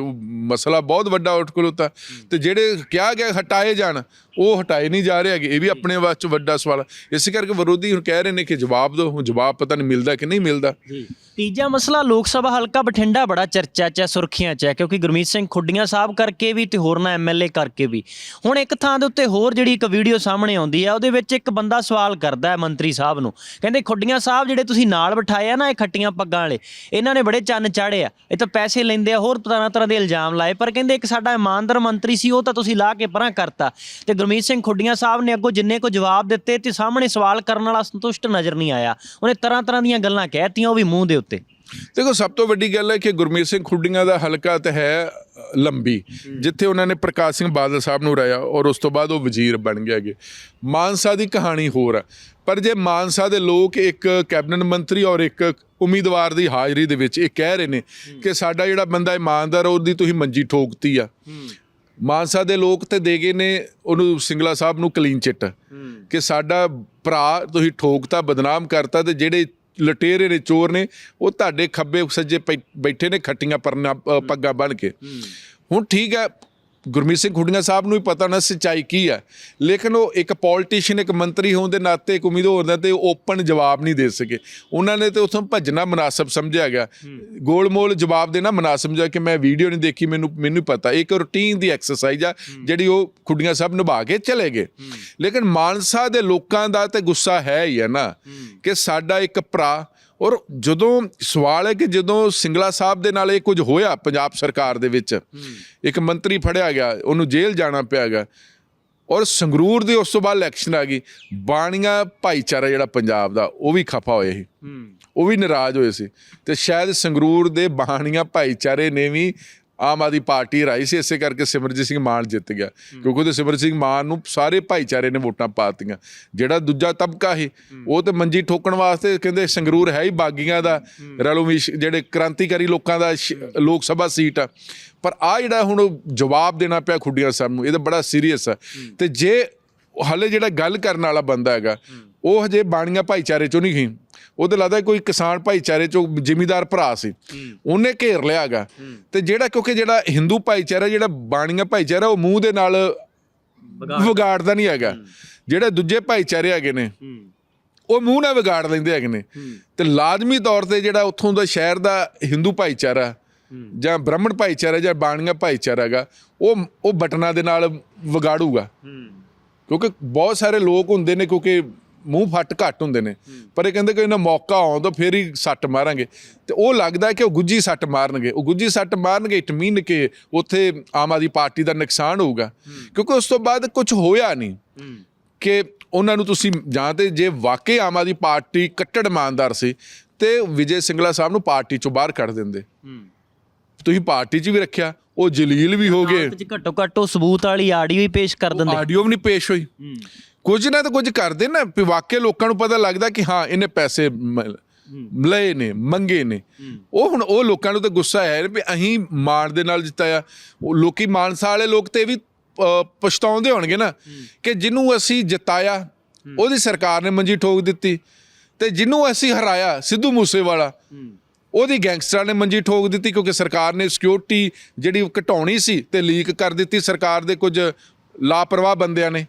ਮਸਲਾ ਬਹੁਤ ਵੱਡਾ ਉੱਠ ਖਲੋਤਾ। ਤੇ ਜਿਹੜੇ ਕਿਹਾ ਗਿਆ ਹਟਾਏ ਜਾਣ ਉਹ ਹਟਾਏ ਨਹੀਂ ਜਾ ਰਹੇ ਹੈਗੇ। ਇਹ ਵੀ ਆਪਣੇ ਵਾਸਤੇ ਵੱਡਾ ਸਵਾਲ ਹੈ। ਇਸੇ ਕਰਕੇ ਵਿਰੋਧੀ ਹੁਣ ਕਹਿ ਰਹੇ ਨੇ ਕਿ ਜਵਾਬ ਦਿਓ ਹੁਣ ਜਵਾਬ ਪਤਾ ਨਹੀਂ ਮਿਲਦਾ ਕਿ ਨਹੀਂ ਮਿਲਦਾ। ਤੀਜਾ ਮਸਲਾ ਲੋਕ ਸਭਾ ਹਲਕਾ ਬਠਿੰਡਾ ਬੜਾ ਚਰਚਾ 'ਚ ਹੈ ਸੁਰਖੀਆਂ 'ਚ ਹੈ ਕਿਉਂਕਿ ਗੁਰਮੀਤ ਸਿੰਘ ਖੁੱਡੀਆਂ ਸਾਹਿਬ ਕਰਕੇ ਵੀ ਤੇ ਹੋਰਨਾਂ ਐਮਐਲਏ ਕਰਕੇ ਵੀ। ਹੁਣ ਇੱਕ ਥਾਂ ਦੇ ਉੱਤੇ ਹੋਰ ਜਿਹੜੀ ਇੱਕ ਵੀਡੀਓ ਸਾਹਮਣੇ ਆਉਂਦੀ ਹੈ ਉਹਦੇ ਵਿੱਚ ਇੱਕ ਬੰਦਾ ਸਵਾਲ ਕਰਦਾ ਹੈ ਮੰਤਰੀ ਸਾਹਿਬ ਨੂੰ। ਕਹਿੰਦੇ ਖੁੱਡੀਆਂ ਸਾਹਿਬ ਜਿਹੜੇ ਤੁਸੀਂ ਨਾਲ ਬਿਠਾਏ ਆ ਨਾ ਇਹ ਖੱਟੀਆਂ ਪੱਗਾਂ ਵਾਲੇ ਇਹਨਾਂ ਨੇ ਬੜੇ ਚੰਨ ਚਾੜੇ ਆ। ਇਹ ਤਾਂ ਪੈਸੇ ਲੈਂਦੇ ਆ ਹੋਰ ਤਰ੍ਹਾਂ ਤਰ੍ਹਾਂ ਦੇ ਇਲਜ਼ਾਮ ਲਾਏ ਪਰ ਕਹਿੰਦੇ ਇੱਕ ਸਾਡਾ ਇਮਾਨਦਾਰ ਮੰਤਰੀ ਸੀ ਉਹ ਤਾਂ ਤੁਸੀਂ ਲਾ ਕੇ ਪਰਾਂ ਕਰਤਾ। ਤੇ ਗੁਰਮੀਤ ਸਿੰਘ ਖੁੱਡੀਆਂ ਸਾਹਿਬ ਨੇ ਅੱਗੋਂ ਜਿੰਨੇ ਕੋ ਜਵਾਬ ਦਿੱਤੇ ਤੇ ਸਾਹਮਣੇ ਸਵਾਲ ਕਰਨ ਵਾਲਾ ਸੰਤੁਸ਼ਟ ਨਜ਼ਰ ਨਹੀਂ ਆਇਆ। ਉਹਨੇ ਤਰ੍ਹਾਂ ਤਰ੍ਹਾਂ ਦੀਆਂ ਗੱਲਾਂ ਕਹਿਤੀਆਂ, ਉਹ ਵੀ ਮੂੰਹ ਦੇ ਉੱਤੇ। ਦੇਖੋ, ਸਭ ਤੋਂ ਵੱਡੀ ਗੱਲ ਹੈ ਕਿ ਗੁਰਮੀਤ ਸਿੰਘ ਖੁੱਡੀਆਂ ਦਾ ਹਲਕਾ ਤੇ ਹੈ ਲੰਬੀ, ਜਿੱਥੇ ਉਹਨਾਂ ਨੇ ਪ੍ਰਕਾਸ਼ ਸਿੰਘ ਬਾਦਲ ਸਾਹਿਬ ਨੂੰ ਰਾਇਆ ਔਰ ਉਸ ਤੋਂ ਬਾਅਦ ਉਹ ਵਜ਼ੀਰ ਬਣ ਗਿਆ ਗੇ ਮਾਨਸਾ ਦੀ ਕਹਾਣੀ ਹੋਰ ਆ। ਪਰ ਜੇ ਮਾਨਸਾ ਦੇ ਲੋਕ ਇੱਕ ਕੈਬਨਿਟ ਮੰਤਰੀ ਔਰ ਇੱਕ ਉਮੀਦਵਾਰ ਦੀ ਹਾਜ਼ਰੀ ਦੇ ਵਿੱਚ ਇਹ ਕਹਿ ਰਹੇ ਨੇ ਕਿ ਸਾਡਾ ਜਿਹੜਾ ਬੰਦਾ ਇਮਾਨਦਾਰ ਉਹਦੀ ਤੁਸੀਂ ਮੰਜੀ ਠੋਕਤੀ ਆ। ਮਾਨਸਾ ਦੇ ਲੋਕ ਤੇ ਦੇ ਗਏ ਨੇ ਉਹਨੂੰ ਸਿੰਗਲਾ ਸਾਹਿਬ ਨੂੰ ਕਲੀਨ ਚਿੱਟ। ਕਿ ਸਾਡਾ ਭਰਾ ਤੁਸੀਂ ਠੋਕਤਾ ਬਦਨਾਮ ਕਰਤਾ ਤੇ ਜਿਹੜੇ ਲਟੇਰੇ ਨੇ ਚੋਰ ਨੇ ਉਹ ਤੁਹਾਡੇ ਖੱਬੇ ਸੱਜੇ ਬੈਠੇ ਨੇ ਖੱਟੀਆਂ ਪਰਨਾ ਪੱਗਾਂ ਬਣ ਕੇ। ਹੁਣ ਠੀਕ ਹੈ ਗੁਰਮੀਤ ਸਿੰਘ ਖੁੱਡੀਆਂ ਸਾਹਿਬ ਨੂੰ ਵੀ ਪਤਾ ਨਾ ਸੱਚਾਈ ਕੀ ਹੈ। ਲੇਕਿਨ ਉਹ ਇੱਕ ਪੋਲਿਟਿਸ਼ੀਅਨ ਇੱਕ ਮੰਤਰੀ ਹੋਣ ਦੇ ਨਾਤੇ ਇੱਕ ਉਮੀਦ ਹੋਰ ਦਾ ਤੇ ਓਪਨ ਜਵਾਬ ਨਹੀਂ ਦੇ ਸਕੇ। ਉਹਨਾਂ ਨੇ ਤੇ ਉਥੋਂ ਭੱਜਣਾ ਮناسب ਸਮਝਿਆ ਗਿਆ। ਗੋਲਮੋਲ ਜਵਾਬ ਦੇਣਾ ਮناسب ਸਮਝਿਆ ਕਿ ਮੈਂ ਵੀਡੀਓ ਨਹੀਂ ਦੇਖੀ ਮੈਨੂੰ ਮੈਨੂੰ ਹੀ ਪਤਾ। ਇੱਕ ਰੁਟੀਨ ਦੀ ਐਕਸਰਸਾਈਜ਼ ਆ ਜਿਹੜੀ ਉਹ ਖੁੱਡੀਆਂ ਸਾਹਿਬ ਨਿਭਾ ਕੇ ਚਲੇ ਗਏ। ਲੇਕਿਨ ਮਾਨਸਾ ਦੇ ਲੋਕਾਂ ਦਾ ਤੇ ਗੁੱਸਾ ਹੈ ਹੀ ਹੈ ਨਾ ਕਿ ਸਾਡਾ ਇੱਕ ਭਰਾ ਔਰ ਜਦੋਂ ਸਵਾਲ ਹੈ ਕਿ ਜਦੋਂ ਸਿੰਗਲਾ ਸਾਹਿਬ ਦੇ ਨਾਲ ਇਹ ਕੁਝ ਹੋਇਆ ਪੰਜਾਬ ਸਰਕਾਰ ਦੇ ਵਿੱਚ ਇੱਕ ਮੰਤਰੀ ਫੜਿਆ ਗਿਆ ਉਹਨੂੰ ਜੇਲ੍ਹ ਜਾਣਾ ਪਿਆ ਗਿਆ ਔਰ ਸੰਗਰੂਰ ਦੇ ਉਸ ਤੋਂ ਬਾਅਦ ਇਲੈਕਸ਼ਨ ਆ ਗਈ ਬਾਣੀਆਂ ਭਾਈਚਾਰਾ ਜਿਹੜਾ ਪੰਜਾਬ ਦਾ ਉਹ ਵੀ ਖਫਾ ਹੋਏ ਸੀ। ਉਹ ਵੀ ਨਾਰਾਜ਼ ਹੋਏ ਸੀ। ਤੇ ਸ਼ਾਇਦ ਸੰਗਰੂਰ ਦੇ ਬਾਣੀਆਂ ਭਾਈਚਾਰੇ ਨੇ ਵੀ ਆਮ ਆਦਮੀ ਪਾਰਟੀ ਰਾਈ ਸੀ ਇਸੇ ਕਰਕੇ ਸਿਮਰਜੀਤ ਸਿੰਘ ਮਾਨ ਜਿੱਤ ਗਿਆ। ਕਿਉਂਕਿ ਉਹਦੇ ਸਿਮਰਜੀਤ ਸਿੰਘ ਮਾਨ ਨੂੰ ਸਾਰੇ ਭਾਈਚਾਰੇ ਨੇ ਵੋਟਾਂ ਪਾਤੀਆਂ ਜਿਹੜਾ ਦੂਜਾ ਤਬਕਾ ਸੀ ਉਹ ਤੇ ਮੰਜੀ ਠੋਕਣ ਵਾਸਤੇ ਕਹਿੰਦੇ ਸੰਗਰੂਰ ਹੈ ਹੀ ਬਾਗੀਆਂ ਦਾ। ਰਲੋਮੀਸ਼ ਜਿਹੜੇ ਕ੍ਰਾਂਤੀਕਾਰੀ ਲੋਕਾਂ ਦਾ ਲੋਕ ਸਭਾ ਸੀਟ ਆ। ਪਰ ਆ ਜਿਹੜਾ ਹੁਣ ਜਵਾਬ ਦੇਣਾ ਪਿਆ ਖੁੱਡੀਆਂ ਸਾਹਿਬ ਨੂੰ ਇਹ ਤਾਂ ਬੜਾ ਸੀਰੀਅਸ ਆ। ਤੇ ਜੇ ਹਲੇ ਜਿਹੜਾ ਗੱਲ ਕਰਨ ਵਾਲਾ ਬੰਦਾ ਹੈਗਾ ਉਹ ਹਜੇ ਬਾਣੀਆਂ ਭਾਈਚਾਰੇ ਚੋਂ ਨਹੀਂ ਗਈ। ਉਹ ਤੇ ਲੱਗਦਾ ਕੋਈ ਕਿਸਾਨ ਭਾਈਚਾਰੇ ਚੋਂ ਜ਼ਿਮੀਦਾਰ ਭਰਾ ਸੀ। ਉਹਨੇ ਘੇਰ ਲਿਆਗਾ ਤੇ ਜਿਹੜਾ ਕਿਉਂਕਿ ਜਿਹੜਾ ਹਿੰਦੂ ਭਾਈਚਾਰਾ ਜਿਹੜਾ ਬਾਣੀਆਂ ਭਾਈਚਾਰਾ ਉਹ ਮੂੰਹ ਦੇ ਨਾਲ ਵਿਗਾੜਦਾ ਨਹੀਂ ਹੈਗਾ। ਜਿਹੜੇ ਦੂਜੇ ਭਾਈਚਾਰੇ ਹੈਗੇ ਨੇ ਉਹ ਮੂੰਹ ਨਾਲ ਵਿਗਾੜ ਲੈਂਦੇ ਹੈਗੇ ਨੇ। ਤੇ ਲਾਜ਼ਮੀ ਤੌਰ ਤੇ ਜਿਹੜਾ ਉੱਥੋਂ ਦਾ ਸ਼ਹਿਰ ਦਾ ਹਿੰਦੂ ਭਾਈਚਾਰਾ ਜਾਂ ਬ੍ਰਾਹਮਣ ਭਾਈਚਾਰਾ ਜਾਂ ਬਾਣੀਆਂ ਭਾਈਚਾਰਾ ਹੈਗਾ ਉਹ ਉਹ ਬਟਨਾਂ ਦੇ ਨਾਲ ਵਿਗਾੜੂਗਾ। ਕਿਉਂਕਿ ਬਹੁਤ ਸਾਰੇ ਲੋਕ ਹੁੰਦੇ ਨੇ ਕਿਉਂਕਿ ਮੂੰਹ ਫੱਟ ਘੱਟ ਹੁੰਦੇ ਨੇ। ਪਰ ਇਹ ਕਹਿੰਦੇ ਕਿ ਇਹਨਾਂ ਮੌਕਾ ਆਉਣ ਤਾਂ ਫੇਰ ਹੀ ਸੱਟ ਮਾਰਾਂਗੇ। ਤੇ ਉਹ ਲੱਗਦਾ ਕਿ ਉਹ ਗੁੱਜੀ ਸੱਟ ਮਾਰਨਗੇ। ਉਹ ਗੁੱਜੀ ਸੱਟ ਮਾਰਨਗੇ, ਇਟ ਮੀਨ ਕਿ ਉੱਥੇ ਆਮ ਆਦਮੀ ਪਾਰਟੀ ਦਾ ਨੁਕਸਾਨ ਹੋਊਗਾ। ਕਿਉਂਕਿ ਉਸ ਤੋਂ ਬਾਅਦ ਕੁਝ ਹੋਇਆ ਨਹੀਂ ਕਿ ਉਹਨਾਂ ਨੂੰ ਤੁਸੀਂ ਜਾਂ ਤੇ ਜੇ ਵਾਕਈ ਆਮ ਆਦਮੀ ਪਾਰਟੀ ਕੱਟੜ ਇਮਾਨਦਾਰ ਸੀ, ਤੇ ਵਿਜੇ ਸਿੰਗਲਾ ਸਾਹਿਬ ਨੂੰ ਪਾਰਟੀ ਚੋਂ ਬਾਹਰ ਕੱਢ ਦਿੰਦੇ। ਤੁਸੀਂ ਪਾਰਟੀ 'ਚ ਵੀ ਰੱਖਿਆ ਉਹ ਜਲੀਲ ਵੀ ਹੋ ਗਏ। ਚ ਘੱਟੋ ਘੱਟ ਉਹ ਸਬੂਤ ਵਾਲੀ ਆਡੀਓ ਹੀ ਪੇਸ਼ ਕਰ ਦਿੰਦੇ। ਆਡੀਓ ਵੀ ਨਹੀਂ ਪੇਸ਼ ਹੋਈ। ਕੁਝ ਨਾ ਤਾਂ ਕੁਝ ਕਰਦੇ ਨਾ ਵੀ ਵਾਕਿਆ ਲੋਕਾਂ ਨੂੰ ਪਤਾ ਲੱਗਦਾ ਕਿ ਹਾਂ ਇਹਨੇ ਪੈਸੇ ਮ- ਲਏ ਨੇ ਮੰਗੇ ਨੇ। ਉਹ ਹੁਣ ਉਹ ਲੋਕਾਂ ਨੂੰ ਤਾਂ ਗੁੱਸਾ ਹੈ ਵੀ ਅਸੀਂ ਮਾਣ ਦੇ ਨਾਲ ਜਿੱਤਾਇਆ ਉਹ ਲੋਕੀ ਮਾਨਸਾ ਵਾਲੇ ਲੋਕ ਤੇ ਵੀ ਅ, ਪਛਤਾਉਂਦੇ ਹੋਣਗੇ ਨਾ ਕਿ ਜਿਹਨੂੰ ਅਸੀਂ ਜਿਤਾਇਆ ਉਹਦੀ ਸਰਕਾਰ ਨੇ ਮੰਜੀ ਠੋਕ ਦਿੱਤੀ ਤੇ ਜਿਹਨੂੰ ਅਸੀਂ ਹਰਾਇਆ ਸਿੱਧੂ ਮੂਸੇਵਾਲਾ ਉਹਦੀ ਗੈਂਗਸਟਰਾਂ ਨੇ ਮੰਜੀ ਠੋਕ ਦਿੱਤੀ ਕਿਉਂਕਿ ਸਰਕਾਰ ਨੇ ਸਿਕਿਉਰਿਟੀ ਜਿਹੜੀ ਘਟਾਉਣੀ ਸੀ ਤੇ ਲੀਕ ਕਰ ਦਿੱਤੀ। ਸਰਕਾਰ ਦੇ ਕੁਝ ਲਾਪਰਵਾਹ ਬੰਦਿਆਂ ਨੇ।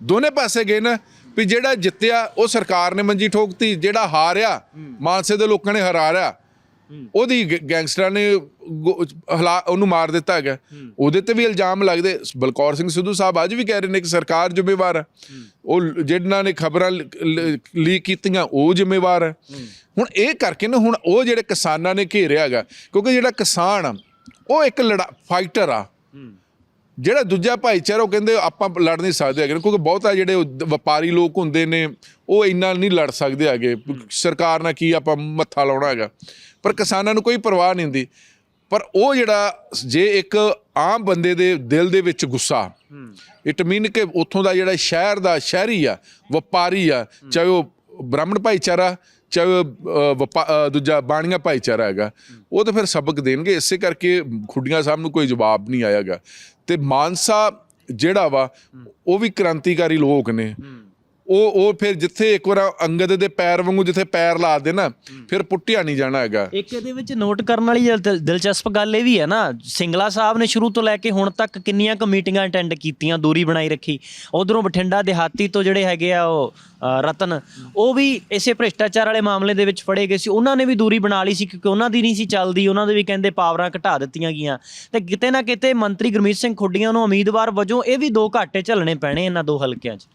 ਦੋਨੇ ਪਾਸੇ ਗਏ ਨਾ ਵੀ ਜਿਹੜਾ ਜਿੱਤਿਆ ਉਹ ਸਰਕਾਰ ਨੇ ਮੰਜੀ ਠੋਕਤੀ ਜਿਹੜਾ ਹਾਰਿਆ ਮਾਨਸੇ ਦੇ ਲੋਕਾਂ ਨੇ ਹਰਾਰਿਆ। ਉਹਦੀ ਗੈਂਗਸਟਰਾਂ ਨੇ ਹਲਾ ਉਹਨੂੰ ਮਾਰ ਦਿੱਤਾ ਹੈਗਾ। ਉਹਦੇ ਤੇ ਵੀ ਇਲਜ਼ਾਮ ਲੱਗਦੇ। ਬਲਕੌਰ ਸਿੰਘ ਸਿੱਧੂ ਸਾਹਿਬ ਅੱਜ ਵੀ ਕਹਿ ਰਹੇ ਨੇ ਕਿ ਸਰਕਾਰ ਜ਼ਿੰਮੇਵਾਰ ਹੈ। ਉਹ ਜਿਹਨਾਂ ਨੇ ਖਬਰਾਂ ਲੀਕ ਕੀਤੀਆਂ ਉਹ ਜ਼ਿੰਮੇਵਾਰ ਹੈ। ਹੁਣ ਇਹ ਕਰਕੇ ਨਾ ਹੁਣ ਉਹ ਜਿਹੜੇ ਕਿਸਾਨਾਂ ਨੇ ਘੇਰਿਆ ਹੈਗਾ ਕਿਉਂਕਿ ਜਿਹੜਾ ਕਿਸਾਨ ਉਹ ਇੱਕ ਲੜਾ ਫਾਈਟਰ ਆ। ਜਿਹੜਾ ਦੂਜਾ ਭਾਈਚਾਰਾ ਉਹ ਕਹਿੰਦੇ ਆਪਾਂ ਲੜ ਨਹੀਂ ਸਕਦੇ ਹੈਗੇ। ਕਿਉਂਕਿ ਬਹੁਤਾ ਜਿਹੜੇ ਵਪਾਰੀ ਲੋਕ ਹੁੰਦੇ ਨੇ ਉਹ ਇੰਨਾ ਨਹੀਂ ਲੜ ਸਕਦੇ ਹੈਗੇ। ਸਰਕਾਰ ਨਾਲ ਕੀ ਆਪਾਂ ਮੱਥਾ ਲਾਉਣਾ ਹੈਗਾ। ਪਰ ਕਿਸਾਨਾਂ ਨੂੰ ਕੋਈ ਪਰਵਾਹ ਨਹੀਂ ਹੁੰਦੀ। ਪਰ ਉਹ ਜਿਹੜਾ ਜੇ ਇੱਕ ਆਮ ਬੰਦੇ ਦੇ ਦਿਲ ਦੇ ਵਿੱਚ ਗੁੱਸਾ ਇਟ ਮੀਨ ਕਿ ਉੱਥੋਂ ਦਾ ਜਿਹੜਾ ਸ਼ਹਿਰ ਦਾ ਸ਼ਹਿਰੀ ਆ ਵਪਾਰੀ ਆ ਚਾਹੇ ਉਹ ਬ੍ਰਾਹਮਣ ਭਾਈਚਾਰਾ ਚਾਹੇ ਉਹ, ਵਪਾ- ਦੂਜਾ ਬਾਣੀਆਂ ਭਾਈਚਾਰਾ ਹੈਗਾ ਉਹ ਤਾਂ ਫਿਰ ਸਬਕ ਦੇਣਗੇ। ਇਸੇ ਕਰਕੇ ਖੁੱਡੀਆਂ ਸਾਹਿਬ ਨੂੰ ਕੋਈ ਜਵਾਬ ਨਹੀਂ ਆਇਆਗਾ। ਤੇ ਮਾਨਸਾ ਜਿਹੜਾ ਵਾ ਉਹ ਵੀ ਕ੍ਰਾਂਤੀਕਾਰੀ ਲੋਕ ਨੇ। ਉਹ ਉਹ ਫਿਰ ਜਿੱਥੇ ਇੱਕ ਵਾਰ ਅੰਗਦ ਦੇ ਪੈਰ ਵਾਂਗੂ ਜਿੱਥੇ ਪੈਰ ਲਾ ਦੇ ਨਾ ਫਿਰ ਪੁੱਟਿਆ ਨਹੀਂ ਜਾਣਾ ਹੈਗਾ। ਇੱਕ ਇਹਦੇ ਵਿੱਚ ਨੋਟ ਕਰਨ ਵਾਲੀ ਦਿਲ- ਦਿਲਚਸਪ ਗੱਲ ਇਹ ਵੀ ਹੈ ਨਾ ਸਿੰਗਲਾ ਸਾਹਿਬ ਨੇ ਸ਼ੁਰੂ ਤੋਂ ਲੈ ਕੇ ਹੁਣ ਤੱਕ ਕਿੰਨੀਆਂ ਕੁ ਮੀਟਿੰਗਾਂ ਅਟੈਂਡ ਕੀਤੀਆਂ ਦੂਰੀ ਬਣਾਈ ਰੱਖੀ। ਉਧਰੋਂ ਬਠਿੰਡਾ ਦਿਹਾਤੀ ਤੋਂ ਜਿਹੜੇ ਹੈਗੇ ਆ ਉਹ ਅ, ਰਤਨ ਉਹ ਵੀ ਇਸੇ ਭ੍ਰਿਸ਼ਟਾਚਾਰ ਵਾਲੇ ਮਾਮਲੇ ਦੇ ਵਿੱਚ ਫੜੇ ਗਏ ਸੀ। ਉਹਨਾਂ ਨੇ ਵੀ ਦੂਰੀ ਬਣਾ ਲਈ ਸੀ ਕਿਉਂਕਿ ਉਹਨਾਂ ਦੀ ਨਹੀਂ ਸੀ ਚੱਲਦੀ ਉਹਨਾਂ ਦੇ ਵੀ ਕਹਿੰਦੇ ਪਾਵਰਾਂ ਘਟਾ ਦਿੱਤੀਆਂ ਗਈਆਂ। ਤੇ ਕਿਤੇ ਨਾ ਕਿਤੇ ਮੰਤਰੀ ਗੁਰਮੀਤ ਸਿੰਘ ਖੁੱਡੀਆਂ ਨੂੰ ਉਮੀਦਵਾਰ ਵਜੋਂ ਇਹ ਵੀ ਦੋ ਘਾਟੇ ਝੱਲਣੇ ਪੈਣੇ ਇਹਨਾਂ ਦੋ ਹਲਕਿਆਂ 'ਚ।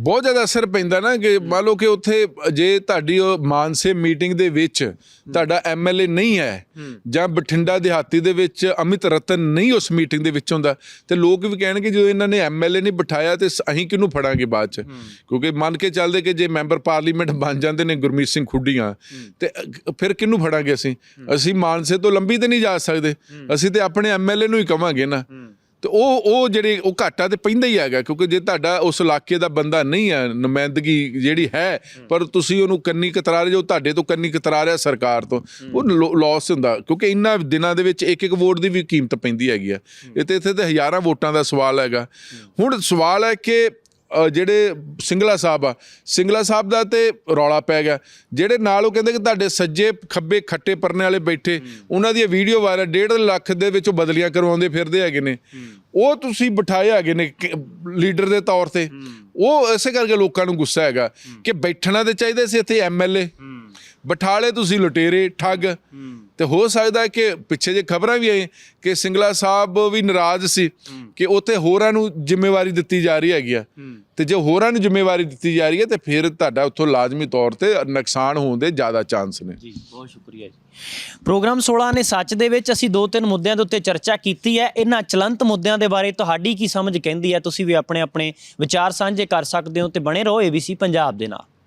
ਬਹੁਤ ਜ਼ਿਆਦਾ ਅਸਰ ਪੈਂਦਾ ਨਾ ਕਿ ਮੰਨ ਲਓ ਕਿ ਉੱਥੇ ਜੇ ਤੁਹਾਡੀ ਉਹ ਮਾਨਸੇ ਮੀਟਿੰਗ ਦੇ ਵਿੱਚ ਤੁਹਾਡਾ ਐਮਐਲਏ ਨਹੀਂ ਹੈ ਜਾਂ ਬਠਿੰਡਾ ਦਿਹਾਤੀ ਦੇ ਵਿੱਚ ਅਮਿਤ ਰਤਨ ਨਹੀਂ ਉਸ ਮੀਟਿੰਗ ਦੇ ਵਿੱਚ ਹੁੰਦਾ ਤੇ ਲੋਕ ਵੀ ਕਹਿਣਗੇ ਜਦੋਂ ਇਹਨਾਂ ਨੇ ਐਮਐਲਏ ਨਹੀਂ ਬਿਠਾਇਆ ਤੇ ਅਸੀਂ ਕਿਹਨੂੰ ਫੜਾਂਗੇ ਬਾਅਦ ਚ? ਕਿਉਂਕਿ ਮੰਨ ਕੇ ਚੱਲਦੇ ਕਿ ਜੇ ਮੈਂਬਰ ਪਾਰਲੀਮੈਂਟ ਬਣ ਜਾਂਦੇ ਨੇ ਗੁਰਮੀਤ ਸਿੰਘ ਖੁੱਡੀਆਂ ਤੇ ਫਿਰ ਕਿਹਨੂੰ ਫੜਾਂਗੇ ਅਸੀਂ? ਅਸੀਂ ਮਾਨਸੇ ਤੋਂ ਲੰਬੀ ਤੇ ਨਹੀਂ ਜਾ ਸਕਦੇ। ਅਸੀਂ ਤੇ ਆਪਣੇ ਐਮਐਲਏ ਨੂੰ ਹੀ ਕਵਾਂਗੇ ਨਾ। ਤੇ ਉਹ ਉਹ ਜਿਹੜੇ ਉਹ ਘਾਟਾ ਤੇ ਪੈਂਦਾ ਹੀ ਹੈਗਾ ਕਿਉਂਕਿ ਜੇ ਤੁਹਾਡਾ ਉਸ ਇਲਾਕੇ ਦਾ ਬੰਦਾ ਨਹੀਂ ਹੈ ਨੁਮਾਇੰਦਗੀ ਜਿਹੜੀ ਹੈ ਪਰ ਤੁਸੀਂ ਉਹਨੂੰ ਕੰਨੀ ਕਤਰਾ ਰਹੇ ਜੋ ਤੁਹਾਡੇ ਤੋਂ ਕੰਨੀ ਕਤਰਾ ਰਿਹਾ ਸਰਕਾਰ ਤੋਂ ਉਹ ਲਾਸ ਹੁੰਦਾ ਕਿਉਂਕਿ ਇੰਨਾ ਦਿਨਾਂ ਦੇ ਵਿੱਚ ਇੱਕ ਇੱਕ ਵੋਟ ਦੀ ਵੀ ਕੀਮਤ ਪੈਂਦੀ ਹੈਗੀ ਆ। ਇਹ ਤੇ ਇੱਥੇ ਤੇ ਹਜ਼ਾਰਾਂ ਵੋਟਾਂ ਦਾ ਸਵਾਲ ਹੈਗਾ। ਹੁਣ ਸਵਾਲ ਹੈ ਕਿ ਜਿਹੜੇ ਸਿੰਗਲਾ ਸਾਹਿਬ ਆ, ਸਿੰਗਲਾ ਸਾਹਿਬ ਦਾ ਤੇ ਰੌਲਾ ਪੈ ਗਿਆ। ਜਿਹੜੇ ਨਾਲ ਉਹ ਕਹਿੰਦੇ ਕਿ ਤੁਹਾਡੇ ਸੱਜੇ ਖੱਬੇ ਖੱਟੇ ਪਰਨੇ ਵਾਲੇ ਬੈਠੇ, ਉਹਨਾਂ ਦੀ ਵੀਡੀਓ ਵਾਇਰਲ 1.5 ਲੱਖ ਦੇ ਵਿੱਚੋਂ ਬਦਲੀਆਂ ਕਰਵਾਉਂਦੇ ਫਿਰਦੇ ਹੈਗੇ ਨੇ। ਉਹ ਤੁਸੀਂ ਬਿਠਾਏ ਹੈਗੇ ਨੇ ਲੀਡਰ ਦੇ ਤੌਰ ਤੇ। ਉਹ ਇਸੇ ਕਰਕੇ ਲੋਕਾਂ ਨੂੰ ਗੁੱਸਾ ਹੈਗਾ ਕਿ ਬੈਠਣਾ ਤੇ ਚਾਹੀਦਾ ਸੀ ਇੱਥੇ ਐਮਐਲਏ ਬਿਠਾਲੇ ਤੁਸੀਂ ਲੁਟੇਰੇ ਠੱਗ। ਤੇ ਹੋ ਸਕਦਾ ਹੈ ਕਿ ਪਿੱਛੇ ਜੇ ਖਬਰਾਂ ਵੀ ਆਈ ਕਿ ਸਿੰਗਲਾ ਸਾਹਿਬ ਵੀ ਨਾਰਾਜ਼ ਸੀ ਕਿ ਉੱਥੇ ਹੋਰਾਂ ਨੂੰ ਜ਼ਿੰਮੇਵਾਰੀ ਦਿੱਤੀ ਜਾ ਰਹੀ ਹੈਗੀ ਆ। ਤੇ ਜੇ ਹੋਰਾਂ ਨੂੰ ਜ਼ਿੰਮੇਵਾਰੀ ਦਿੱਤੀ ਜਾ ਰਹੀ ਹੈ ਤੇ ਫਿਰ ਤੁਹਾਡਾ ਉੱਥੋਂ ਲਾਜ਼ਮੀ ਤੌਰ ਤੇ ਨੁਕਸਾਨ ਹੋਣ ਦੇ ਜ਼ਿਆਦਾ ਚਾਂਸ ਨੇ। ਜੀ ਬਹੁਤ ਸ਼ੁਕਰੀਆ ਜੀ। ਪ੍ਰੋਗਰਾਮ 16 ਨੇ ਸੱਚ ਦੇ ਵਿੱਚ ਅਸੀਂ ਦੋ ਤਿੰਨ ਮੁੱਦਿਆਂ ਦੇ ਉੱਤੇ ਚਰਚਾ ਕੀਤੀ ਹੈ। ਇਹਨਾਂ ਚਲੰਤ ਮੁੱਦਿਆਂ ਦੇ ਬਾਰੇ ਤੁਹਾਡੀ ਕੀ ਸਮਝ ਕਹਿੰਦੀ ਹੈ? ਤੁਸੀਂ ਵੀ ਆਪਣੇ ਆਪਣੇ ਵਿਚਾਰ ਸਾਂਝੇ ਕਰ ਸਕਦੇ ਹੋ ਤੇ ਬਣੇ ਰਹੋ ABC ਪੰਜਾਬ ਦੇ ਨਾਲ।